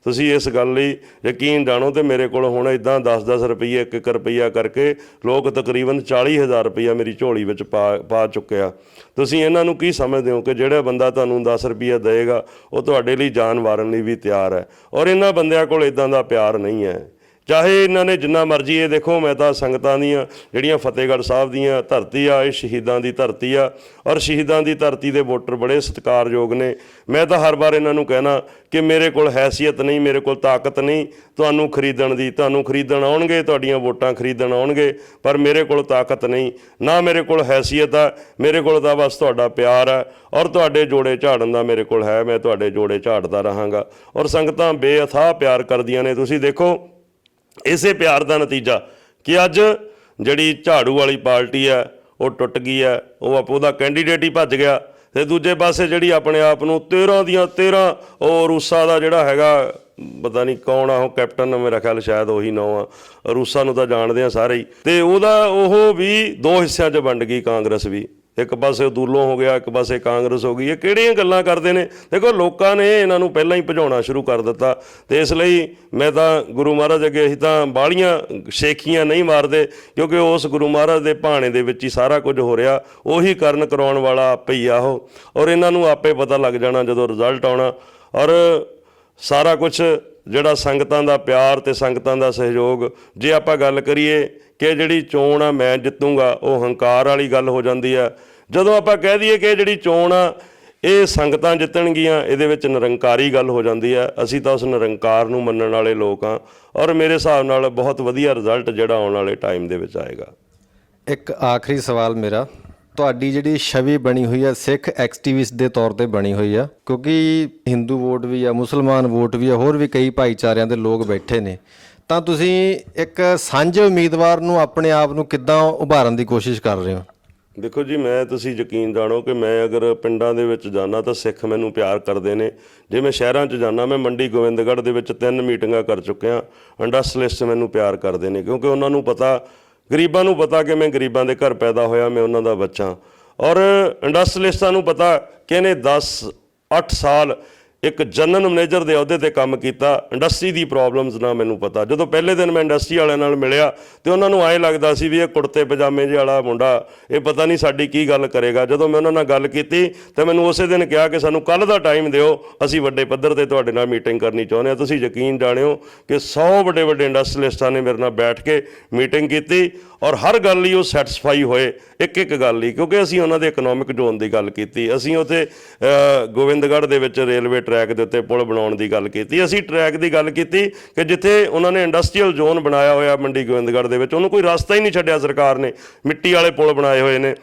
ਤੁਸੀਂ ਇਸ ਗੱਲ ਲਈ ਯਕੀਨ ਜਾਣੋ ਤੇ ਮੇਰੇ ਕੋਲ ਹੁਣ ਇਦਾਂ 10-10 ਰੁਪਏ 1-1 ਰੁਪਈਆ ਕਰਕੇ ਲੋਕ ਤਕਰੀਬਨ 40000 ਰੁਪਈਆ ਮੇਰੀ ਝੋਲੀ ਵਿੱਚ ਪਾ ਪਾ ਚੁੱਕਿਆ। ਤੁਸੀਂ ਇਹਨਾਂ ਨੂੰ ਕੀ ਸਮਝਦੇ ਹੋ ਕਿ ਜਿਹੜਾ ਬੰਦਾ ਤੁਹਾਨੂੰ 10 ਰੁਪਈਆ ਦੇਵੇਗਾ, ਉਹ ਤੁਹਾਡੇ ਲਈ ਜਾਨ ਵਾਰਨ ਲਈ ਵੀ ਤਿਆਰ ਹੈ। ਔਰ ਇਹਨਾਂ ਬੰਦਿਆਂ ਕੋਲ ਇਦਾਂ ਦਾ ਪਿਆਰ ਨਹੀਂ ਹੈ। ਚਾਹੇ ਇਹਨਾਂ ਨੇ ਜਿੰਨਾ ਮਰਜ਼ੀ, ਇਹ ਦੇਖੋ ਮੈਂ ਤਾਂ ਸੰਗਤਾਂ ਦੀਆਂ, ਜਿਹੜੀਆਂ ਫਤਿਹਗੜ੍ਹ ਸਾਹਿਬ ਦੀਆਂ ਧਰਤੀ ਆ, ਇਹ ਸ਼ਹੀਦਾਂ ਦੀ ਧਰਤੀ ਆ, ਔਰ ਸ਼ਹੀਦਾਂ ਦੀ ਧਰਤੀ ਦੇ ਵੋਟਰ ਬੜੇ ਸਤਿਕਾਰਯੋਗ ਨੇ। ਮੈਂ ਤਾਂ ਹਰ ਵਾਰ ਇਹਨਾਂ ਨੂੰ ਕਹਿਣਾ ਕਿ ਮੇਰੇ ਕੋਲ ਹੈਸੀਅਤ ਨਹੀਂ, ਮੇਰੇ ਕੋਲ ਤਾਕਤ ਨਹੀਂ, ਤੁਹਾਨੂੰ ਖਰੀਦਣ ਦੀ, ਤੁਹਾਨੂੰ ਖਰੀਦਣ ਆਉਣਗੇ, ਤੁਹਾਡੀਆਂ ਵੋਟਾਂ ਖਰੀਦਣ ਆਉਣਗੇ, ਪਰ ਮੇਰੇ ਕੋਲ ਤਾਕਤ ਨਹੀਂ। ਨਾ ਮੇਰੇ ਕੋਲ ਹੈਸੀਅਤ ਆ, ਮੇਰੇ ਕੋਲ ਤਾਂ ਬਸ ਤੁਹਾਡਾ ਪਿਆਰ ਹੈ ਔਰ ਤੁਹਾਡੇ ਜੋੜੇ ਝਾੜਨ ਦਾ ਮੇਰੇ ਕੋਲ ਹੈ, ਮੈਂ ਤੁਹਾਡੇ ਜੋੜੇ ਝਾੜਦਾ ਰਹਾਂਗਾ। ਔਰ ਸੰਗਤਾਂ ਬੇਅਥਾਹ ਪਿਆਰ ਕਰਦੀਆਂ ਨੇ। ਤੁਸੀਂ ਦੇਖੋ ਇਸੇ ਪਿਆਰ ਦਾ ਨਤੀਜਾ ਕਿ ਅੱਜ ਜਿਹੜੀ ਝਾੜੂ ਵਾਲੀ ਪਾਰਟੀ ਹੈ, ਉਹ ਟੁੱਟ ਗਈ ਹੈ, ਉਹ ਆਪ ਉਹਦਾ ਕੈਂਡੀਡੇਟ ਹੀ ਭੱਜ ਗਿਆ ਤੇ ਦੂਜੇ ਪਾਸੇ ਜਿਹੜੀ ਆਪਣੇ ਆਪ ਨੂੰ 13 ਦੀਆਂ 13 ਉਹ ਰੂਸਾ ਦਾ ਜਿਹੜਾ ਹੈਗਾ, ਪਤਾ ਨਹੀਂ ਕੌਣ ਆ, ਉਹ ਕੈਪਟਨ ਮੇਰਾ ਖਿਆਲ ਸ਼ਾਇਦ ਉਹੀ ਨਾਂ ਆ, ਰੂਸਾ ਨੂੰ ਤਾਂ ਜਾਣਦੇ ਆ ਸਾਰੇ ਹੀ। ਤੇ ਉਹਦਾ ਉਹ ਵੀ ਦੋ ਹਿੱਸਿਆਂ 'ਚ ਵੰਡ ਗਈ ਕਾਂਗਰਸ ਵੀ। ਇੱਕ ਪਾਸੇ ਦੂਲੋਂ ਹੋ ਗਿਆ, ਇੱਕ ਪਾਸੇ ਕਾਂਗਰਸ ਹੋ ਗਈ। ਇਹ ਕਿਹੜੀਆਂ ਗੱਲਾਂ ਕਰਦੇ ਨੇ? ਦੇਖੋ, ਲੋਕਾਂ ਨੇ ਇਹਨਾਂ ਨੂੰ ਪਹਿਲਾਂ ਹੀ ਭਜਾਉਣਾ ਸ਼ੁਰੂ ਕਰ ਦਿੱਤਾ ਤੇ ਇਸ ਲਈ ਮੈਂ ਤਾਂ ਗੁਰੂ ਮਹਾਰਾਜ ਅੱਗੇ ਅਸੀਂ ਤਾਂ ਬਾਲੀਆਂ ਸ਼ੇਖੀਆਂ ਨਹੀਂ ਮਾਰਦੇ, ਕਿਉਂਕਿ ਉਸ ਗੁਰੂ ਮਹਾਰਾਜ ਦੇ ਭਾਣੇ ਦੇ ਵਿੱਚ ਹੀ ਸਾਰਾ ਕੁਝ ਹੋ ਰਿਹਾ। ਉਹੀ ਕਰਨ ਕਰਾਉਣ ਵਾਲਾ ਆਪੇ ਹੀ ਆ ਉਹ। ਔਰ ਇਹਨਾਂ ਨੂੰ ਆਪੇ ਪਤਾ ਲੱਗ ਜਾਣਾ ਜਦੋਂ ਰਿਜ਼ਲਟ ਆਉਣਾ। ਔਰ ਸਾਰਾ ਕੁਝ ਜਿਹੜਾ ਸੰਗਤਾਂ ਦਾ ਪਿਆਰ ਤੇ ਸੰਗਤਾਂ ਦਾ ਸਹਿਯੋਗ, ਜੇ ਆਪਾਂ ਗੱਲ ਕਰੀਏ ਕਿ ਜਿਹੜੀ ਚੋਣ ਆ ਮੈਂ ਜਿੱਤੂੰਗਾ, ਉਹ ਹੰਕਾਰ ਵਾਲੀ ਗੱਲ ਹੋ ਜਾਂਦੀ ਆ। ਜਦੋਂ ਆਪਾਂ ਕਹਿ ਦਈਏ ਕਿ ਜਿਹੜੀ ਚੋਣ ਆ, ਇਹ ਸੰਗਤਾਂ ਜਿੱਤਣਗੀਆਂ, ਇਹਦੇ ਵਿੱਚ ਨਿਰੰਕਾਰੀ ਗੱਲ ਹੋ ਜਾਂਦੀ ਆ। ਅਸੀਂ ਤਾਂ ਉਸ ਨਿਰੰਕਾਰ ਨੂੰ ਮੰਨਣ ਵਾਲੇ ਲੋਕ ਆ ਔਰ ਮੇਰੇ ਹਿਸਾਬ ਨਾਲ ਬਹੁਤ ਵਧੀਆ ਰਿਜ਼ਲਟ ਜਿਹੜਾ ਆਉਣ ਵਾਲੇ ਟਾਈਮ ਦੇ ਵਿੱਚ ਆਏਗਾ। ਇੱਕ ਆਖਰੀ ਸਵਾਲ ਮੇਰਾ। ਤੁਹਾਡੀ ਜਿਹੜੀ ਛਵੀ ਬਣੀ ਹੋਈ ਆ, ਸਿੱਖ ਐਕਟਿਵਿਸਟ ਦੇ ਤੌਰ ਤੇ ਬਣੀ ਹੋਈ ਆ। ਕਿਉਂਕਿ ਹਿੰਦੂ ਵੋਟ ਵੀ ਆ, ਮੁਸਲਮਾਨ ਵੋਟ ਵੀ ਆ, ਹੋਰ ਵੀ ਕਈ ਭਾਈਚਾਰਿਆਂ ਦੇ ਲੋਕ ਬੈਠੇ ਨੇ। ਤਾਂ ਤੁਸੀਂ ਇੱਕ ਸਾਂਝੇ ਉਮੀਦਵਾਰ ਨੂੰ ਆਪਣੇ ਆਪ ਨੂੰ ਕਿੱਦਾਂ ਉਭਾਰਨ ਦੀ ਕੋਸ਼ਿਸ਼ ਕਰ ਰਹੇ ਹੋ? ਦੇਖੋ ਜੀ, ਮੈਂ ਤੁਸੀਂ ਯਕੀਨ ਜਾਣੋ ਕਿ ਮੈਂ ਅਗਰ ਪਿੰਡਾਂ ਦੇ ਵਿੱਚ ਜਾਣਾ ਤਾਂ ਸਿੱਖ ਮੈਨੂੰ ਪਿਆਰ ਕਰਦੇ ਨੇ। ਜੇ ਮੈਂ ਸ਼ਹਿਰਾਂ 'ਚ ਜਾਣਾ ਮੈਂ ਮੰਡੀ ਗੋਬਿੰਦਗੜ੍ਹ ਦੇ ਵਿੱਚ ਤਿੰਨ ਮੀਟਿੰਗਾਂ ਕਰ ਚੁੱਕਿਆ। ਇੰਡਸਟਰੀਲਿਸਟ ਮੈਨੂੰ ਪਿਆਰ ਕਰਦੇ ਨੇ, ਕਿਉਂਕਿ ਉਹਨਾਂ ਨੂੰ ਪਤਾ ਗਰੀਬਾਂ ਨੂੰ ਪਤਾ ਕਿ ਮੈਂ ਗਰੀਬਾਂ ਦੇ ਘਰ ਪੈਦਾ ਹੋਇਆ, ਮੈਂ ਉਹਨਾਂ ਦਾ ਬੱਚਾ। ਔਰ ਇੰਡਸਟਰੀਲਿਸਟਾਂ ਨੂੰ ਪਤਾ ਕਿ ਇਹਨੇ 10 8 ਸਾਲ ਇੱਕ ਜਨਰਲ ਮੈਨੇਜਰ ਦੇ ਅਹੁਦੇ ਤੇ ਕੰਮ ਕੀਤਾ, ਇੰਡਸਟਰੀ ਦੀ ਪ੍ਰੋਬਲਮਸ ਨਾ ਮੈਨੂੰ ਪਤਾ। ਜਦੋਂ ਪਹਿਲੇ ਦਿਨ ਮੈਂ ਇੰਡਸਟਰੀ ਵਾਲਿਆਂ ਨਾਲ ਮਿਲਿਆ, ਤੇ ਉਹਨਾਂ ਨੂੰ ਐਂ ਲੱਗਦਾ ਸੀ ਵੀ ਇਹ ਕੁੜਤੇ ਪਜਾਮੇ ਜਿਹੇ ਵਾਲਾ ਮੁੰਡਾ, ਇਹ ਪਤਾ ਨਹੀਂ ਸਾਡੀ ਕੀ ਗੱਲ ਕਰੇਗਾ। ਜਦੋਂ ਮੈਂ ਉਹਨਾਂ ਨਾਲ ਗੱਲ ਕੀਤੀ, ਤੇ ਮੈਨੂੰ ਉਸੇ ਦਿਨ ਕਿਹਾ ਕਿ ਸਾਨੂੰ ਕੱਲ ਦਾ ਟਾਈਮ ਦਿਓ, ਅਸੀਂ ਵੱਡੇ ਪੱਧਰ ਤੇ ਤੁਹਾਡੇ ਨਾਲ ਮੀਟਿੰਗ ਕਰਨੀ ਚਾਹੁੰਦੇ ਹਾਂ। ਤੁਸੀਂ ਯਕੀਨ ਜਾਣਿਓ ਕਿ 100 ਵੱਡੇ ਵੱਡੇ ਇੰਡਸਟਰੀਲਿਸਟਾਂ ਨੇ ਮੇਰੇ ਨਾਲ ਬੈਠ ਕੇ ਮੀਟਿੰਗ ਕੀਤੀ, ਔਰ ਹਰ ਗੱਲ ਲਈ ਉਹ ਸੈਟੀਸਫਾਈ ਹੋਏ, ਇੱਕ ਇੱਕ ਗੱਲ ਲਈ, ਕਿਉਂਕਿ ਅਸੀਂ ਉਹਨਾਂ ਦੇ ਇਕਨੋਮਿਕ ਜ਼ੋਨ ਦੀ ਗੱਲ ਕੀਤੀ। ਅਸੀਂ ਉੱਥੇ ਗੋਬਿੰਦਗੜ੍ਹ ਦੇ ਵਿੱਚ ਰੇਲਵੇ ਟਰੈਕ ਦੇ ਉੱਤੇ ਪੁਲ ਬਣਾਉਣ ਦੀ ਗੱਲ ਕੀਤੀ। ਅਸੀਂ ਟਰੈਕ ਦੀ ਗੱਲ ਕੀਤੀ ਕਿ ਜਿੱਥੇ ਉਹਨਾਂ ਨੇ ਇੰਡਸਟਰੀਅਲ ਜ਼ੋਨ ਬਣਾਇਆ ਹੋਇਆ ਮੰਡੀ ਗੋਬਿੰਦਗੜ੍ਹ ਦੇ ਵਿੱਚ, ਉਹਨੂੰ ਕੋਈ ਰਸਤਾ ਹੀ ਨਹੀਂ ਛੱਡਿਆ ਸਰਕਾਰ ਨੇ। ਮਿੱਟੀ ਵਾਲੇ ਪੁਲ ਬਣਾਏ ਹੋਏ ਨੇ।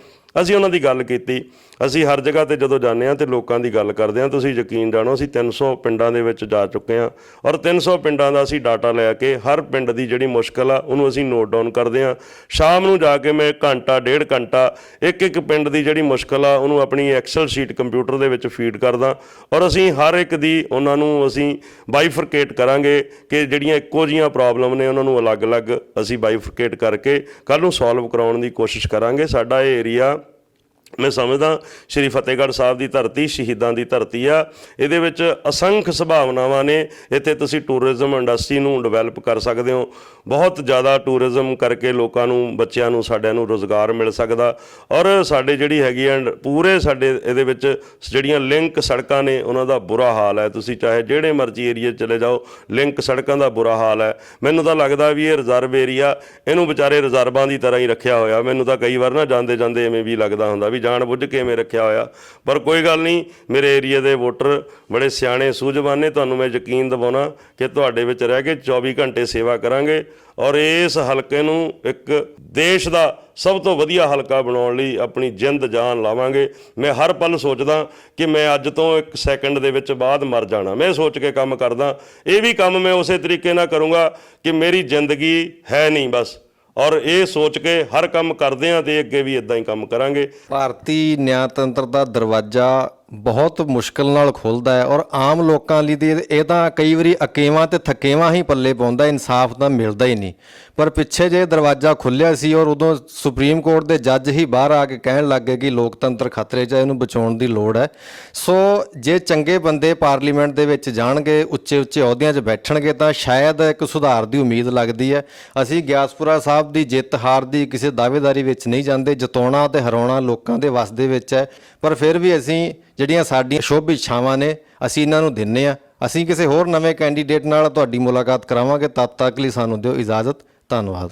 ਅਸੀਂ ਉਹਨਾਂ ਦੀ ਗੱਲ ਕੀਤੀ। ਅਸੀਂ ਹਰ ਜਗ੍ਹਾ ਤੇ ਜਦੋਂ ਜਾਂਦੇ ਹਾਂ ਤੇ ਲੋਕਾਂ ਦੀ ਗੱਲ ਕਰਦੇ ਹਾਂ, ਤੁਸੀਂ ਯਕੀਨ ਜਾਣੋ ਅਸੀਂ 300 ਪਿੰਡਾਂ ਦੇ ਵਿੱਚ ਜਾ ਚੁੱਕੇ ਹਾਂ ਔਰ 300 ਪਿੰਡਾਂ ਦਾ ਅਸੀਂ ਡਾਟਾ ਲੈ ਕੇ ਹਰ ਪਿੰਡ ਦੀ ਜਿਹੜੀ ਮੁਸ਼ਕਲ ਆ, ਉਹਨੂੰ ਅਸੀਂ ਨੋਟ ਡਾਊਨ ਕਰਦੇ ਹਾਂ। ਸ਼ਾਮ ਨੂੰ ਜਾ ਕੇ ਮੈਂ ਘੰਟਾ, ਡੇਢ ਘੰਟਾ ਇੱਕ ਇੱਕ ਪਿੰਡ ਦੀ ਜਿਹੜੀ ਮੁਸ਼ਕਲ ਆ, ਉਹਨੂੰ ਆਪਣੀ ਐਕਸਲ ਸ਼ੀਟ ਕੰਪਿਊਟਰ ਦੇ ਵਿੱਚ ਫੀਡ ਕਰਦਾ ਔਰ ਅਸੀਂ ਹਰ ਇੱਕ ਦੀ ਉਹਨਾਂ ਨੂੰ ਅਸੀਂ ਬਾਈਫਰਕੇਟ ਕਰਾਂਗੇ ਕਿ ਜਿਹੜੀਆਂ ਇੱਕੋ ਜੀਆਂ ਪ੍ਰੋਬਲਮ ਨੇ ਉਹਨਾਂ ਨੂੰ ਅਲੱਗ-ਅਲੱਗ ਅਸੀਂ ਬਾਈਫਰਕੇਟ ਕਰਕੇ ਕੱਲ ਨੂੰ ਸੋਲਵ ਕਰਾਉਣ ਦੀ ਕੋਸ਼ਿਸ਼ ਕਰਾਂਗੇ। ਸਾਡਾ ਇਹ ਏਰੀਆ ਮੈਂ ਸਮਝਦਾ ਸ਼੍ਰੀ ਫਤਿਹਗੜ੍ਹ ਸਾਹਿਬ ਦੀ ਧਰਤੀ, ਸ਼ਹੀਦਾਂ ਦੀ ਧਰਤੀ ਆ। ਇਹਦੇ ਵਿੱਚ ਅਸੰਖ ਸੰਭਾਵਨਾਵਾਂ ਨੇ। ਇੱਥੇ ਤੁਸੀਂ ਟੂਰਿਜ਼ਮ ਇੰਡਸਟਰੀ ਨੂੰ ਡਿਵੈਲਪ ਕਰ ਸਕਦੇ ਹੋ। ਬਹੁਤ ਜ਼ਿਆਦਾ ਟੂਰਿਜ਼ਮ ਕਰਕੇ ਲੋਕਾਂ ਨੂੰ, ਬੱਚਿਆਂ ਨੂੰ, ਸਾਡਿਆਂ ਨੂੰ ਰੋਜ਼ਗਾਰ ਮਿਲ ਸਕਦਾ। ਔਰ ਸਾਡੇ ਜਿਹੜੀ ਹੈਗੀ ਐਂਡ ਪੂਰੇ ਸਾਡੇ ਇਹਦੇ ਵਿੱਚ ਜਿਹੜੀਆਂ ਲਿੰਕ ਸੜਕਾਂ ਨੇ, ਉਹਨਾਂ ਦਾ ਬੁਰਾ ਹਾਲ ਹੈ। ਤੁਸੀਂ ਚਾਹੇ ਜਿਹੜੇ ਮਰਜ਼ੀ ਏਰੀਆ ਚਲੇ ਜਾਓ ਲਿੰਕ ਸੜਕਾਂ ਦਾ ਬੁਰਾ ਹਾਲ ਹੈ। ਮੈਨੂੰ ਤਾਂ ਲੱਗਦਾ ਵੀ ਇਹ ਰਿਜ਼ਰਵ ਏਰੀਆ ਇਹਨੂੰ ਵਿਚਾਰੇ ਰਿਜ਼ਰਵਾਂ ਦੀ ਤਰ੍ਹਾਂ ਹੀ ਰੱਖਿਆ ਹੋਇਆ। ਮੈਨੂੰ ਤਾਂ ਕਈ ਵਾਰ ਨਾ ਜਾਂਦੇ ਜਾਂਦੇ ਐਵੇਂ ਵੀ ਲੱਗਦਾ ਹੁੰਦਾ ਵੀ ਜਾਣ ਬੁੱਝ ਕੇ ਮੈਂ ਰੱਖਿਆ ਹੋਇਆ। ਪਰ ਕੋਈ ਗੱਲ ਨਹੀਂ, ਮੇਰੇ ਏਰੀਆ ਦੇ ਵੋਟਰ ਬੜੇ ਸਿਆਣੇ, ਸੂਝਵਾਨ ਨੇ ਤੁਹਾਨੂੰ ਮੈਂ ਯਕੀਨ ਦਿਵਾਉਣਾ ਕਿ ਤੁਹਾਡੇ ਵਿੱਚ ਰਹਿ ਕੇ 24 ਘੰਟੇ ਸੇਵਾ ਕਰਾਂਗੇ ਔਰ ਇਸ ਹਲਕੇ ਨੂੰ ਇੱਕ ਦੇਸ਼ ਦਾ ਸਭ ਤੋਂ ਵਧੀਆ ਹਲਕਾ ਬਣਾਉਣ ਲਈ ਆਪਣੀ ਜਿੰਦ ਜਾਨ ਲਾਵਾਂਗੇ। ਮੈਂ ਹਰ ਪਲ ਸੋਚਦਾ ਕਿ ਮੈਂ ਅੱਜ ਤੋਂ ਇੱਕ ਸੈਕਿੰਡ ਦੇ ਵਿੱਚ ਬਾਅਦ ਮਰ ਜਾਣਾ। ਮੈਂ ਸੋਚ ਕੇ ਕੰਮ ਕਰਦਾ। ਇਹ ਵੀ ਕੰਮ ਮੈਂ ਉਸੇ ਤਰੀਕੇ ਨਾਲ ਕਰੂੰਗਾ ਕਿ ਮੇਰੀ ਜ਼ਿੰਦਗੀ ਹੈ ਨਹੀਂ ਬਸ। ਔਰ ਇਹ ਸੋਚ ਕੇ ਹਰ ਕੰਮ ਕਰਦੇ ਆਂ ਤੇ ਅੱਗੇ ਵੀ ਇਦਾਂ ਹੀ ਕੰਮ ਕਰਾਂਗੇ। ਭਾਰਤੀ ਨਿਆਂਤੰਤਰ ਦਾ ਦਰਵਾਜ਼ਾ ਬਹੁਤ ਮੁਸ਼ਕਲ ਨਾਲ ਖੁੱਲਦਾ ਹੈ ਔਰ ਆਮ ਲੋਕਾਂ ਲਈ ਤੇ ਇਹ ਤਾਂ ਕਈ ਵਾਰੀ ਅਕੇਵਾਂ ਤੇ ਥਕੇਵਾਂ ਹੀ ਪੱਲੇ ਪਾਉਂਦਾ, ਇਨਸਾਫ ਤਾਂ ਮਿਲਦਾ ਹੀ ਨਹੀਂ। ਪਰ ਪਿੱਛੇ ਜੇ ਦਰਵਾਜ਼ਾ ਖੁੱਲਿਆ ਸੀ ਔਰ ਉਦੋਂ ਸੁਪਰੀਮ ਕੋਰਟ ਦੇ ਜੱਜ ਹੀ ਬਾਹਰ ਆ ਕੇ ਕਹਿਣ ਲੱਗੇ ਕਿ ਲੋਕਤੰਤਰ ਖਤਰੇ 'ਚ ਹੈ, ਇਹਨੂੰ ਬਚਾਉਣ ਦੀ ਲੋੜ ਹੈ। ਸੋ ਜੇ ਚੰਗੇ ਬੰਦੇ ਪਾਰਲੀਮੈਂਟ ਦੇ ਵਿੱਚ ਜਾਣਗੇ, ਉੱਚੇ ਉੱਚੇ ਅਹੁਦਿਆਂ 'ਚ ਬੈਠਣਗੇ, ਤਾਂ ਸ਼ਾਇਦ ਇੱਕ ਸੁਧਾਰ ਦੀ ਉਮੀਦ ਲੱਗਦੀ ਹੈ। ਅਸੀਂ ਗਿਆਸਪੁਰਾ ਸਾਹਿਬ ਦੀ ਜਿੱਤ ਹਾਰ ਦੀ ਕਿਸੇ ਦਾਅਵੇਦਾਰੀ ਵਿੱਚ ਨਹੀਂ ਜਾਂਦੇ ਜਿਤਾਉਣਾ ਤੇ ਹਰਾਉਣਾ ਲੋਕਾਂ ਦੇ ਵੱਸ ਦੇ ਵਿੱਚ ਹੈ। ਪਰ ਫਿਰ ਵੀ ਅਸੀਂ ਜਿਹੜੀਆਂ ਸਾਡੀਆਂ ਸ਼ੁਭ ਇੱਛਾਵਾਂ ਨੇ, ਅਸੀਂ ਇਹਨਾਂ ਨੂੰ ਦਿੰਨੇ ਆ। ਅਸੀਂ ਕਿਸੇ ਹੋਰ ਨਵੇਂ ਕੈਂਡੀਡੇਟ ਨਾਲ ਤੁਹਾਡੀ ਮੁਲਾਕਾਤ ਕਰਾਵਾਂਗੇ, ਤਦ ਤੱਕ ਲਈ ਸਾਨੂੰ ਦਿਓ ਇਜਾਜ਼ਤ। ਧੰਨਵਾਦ।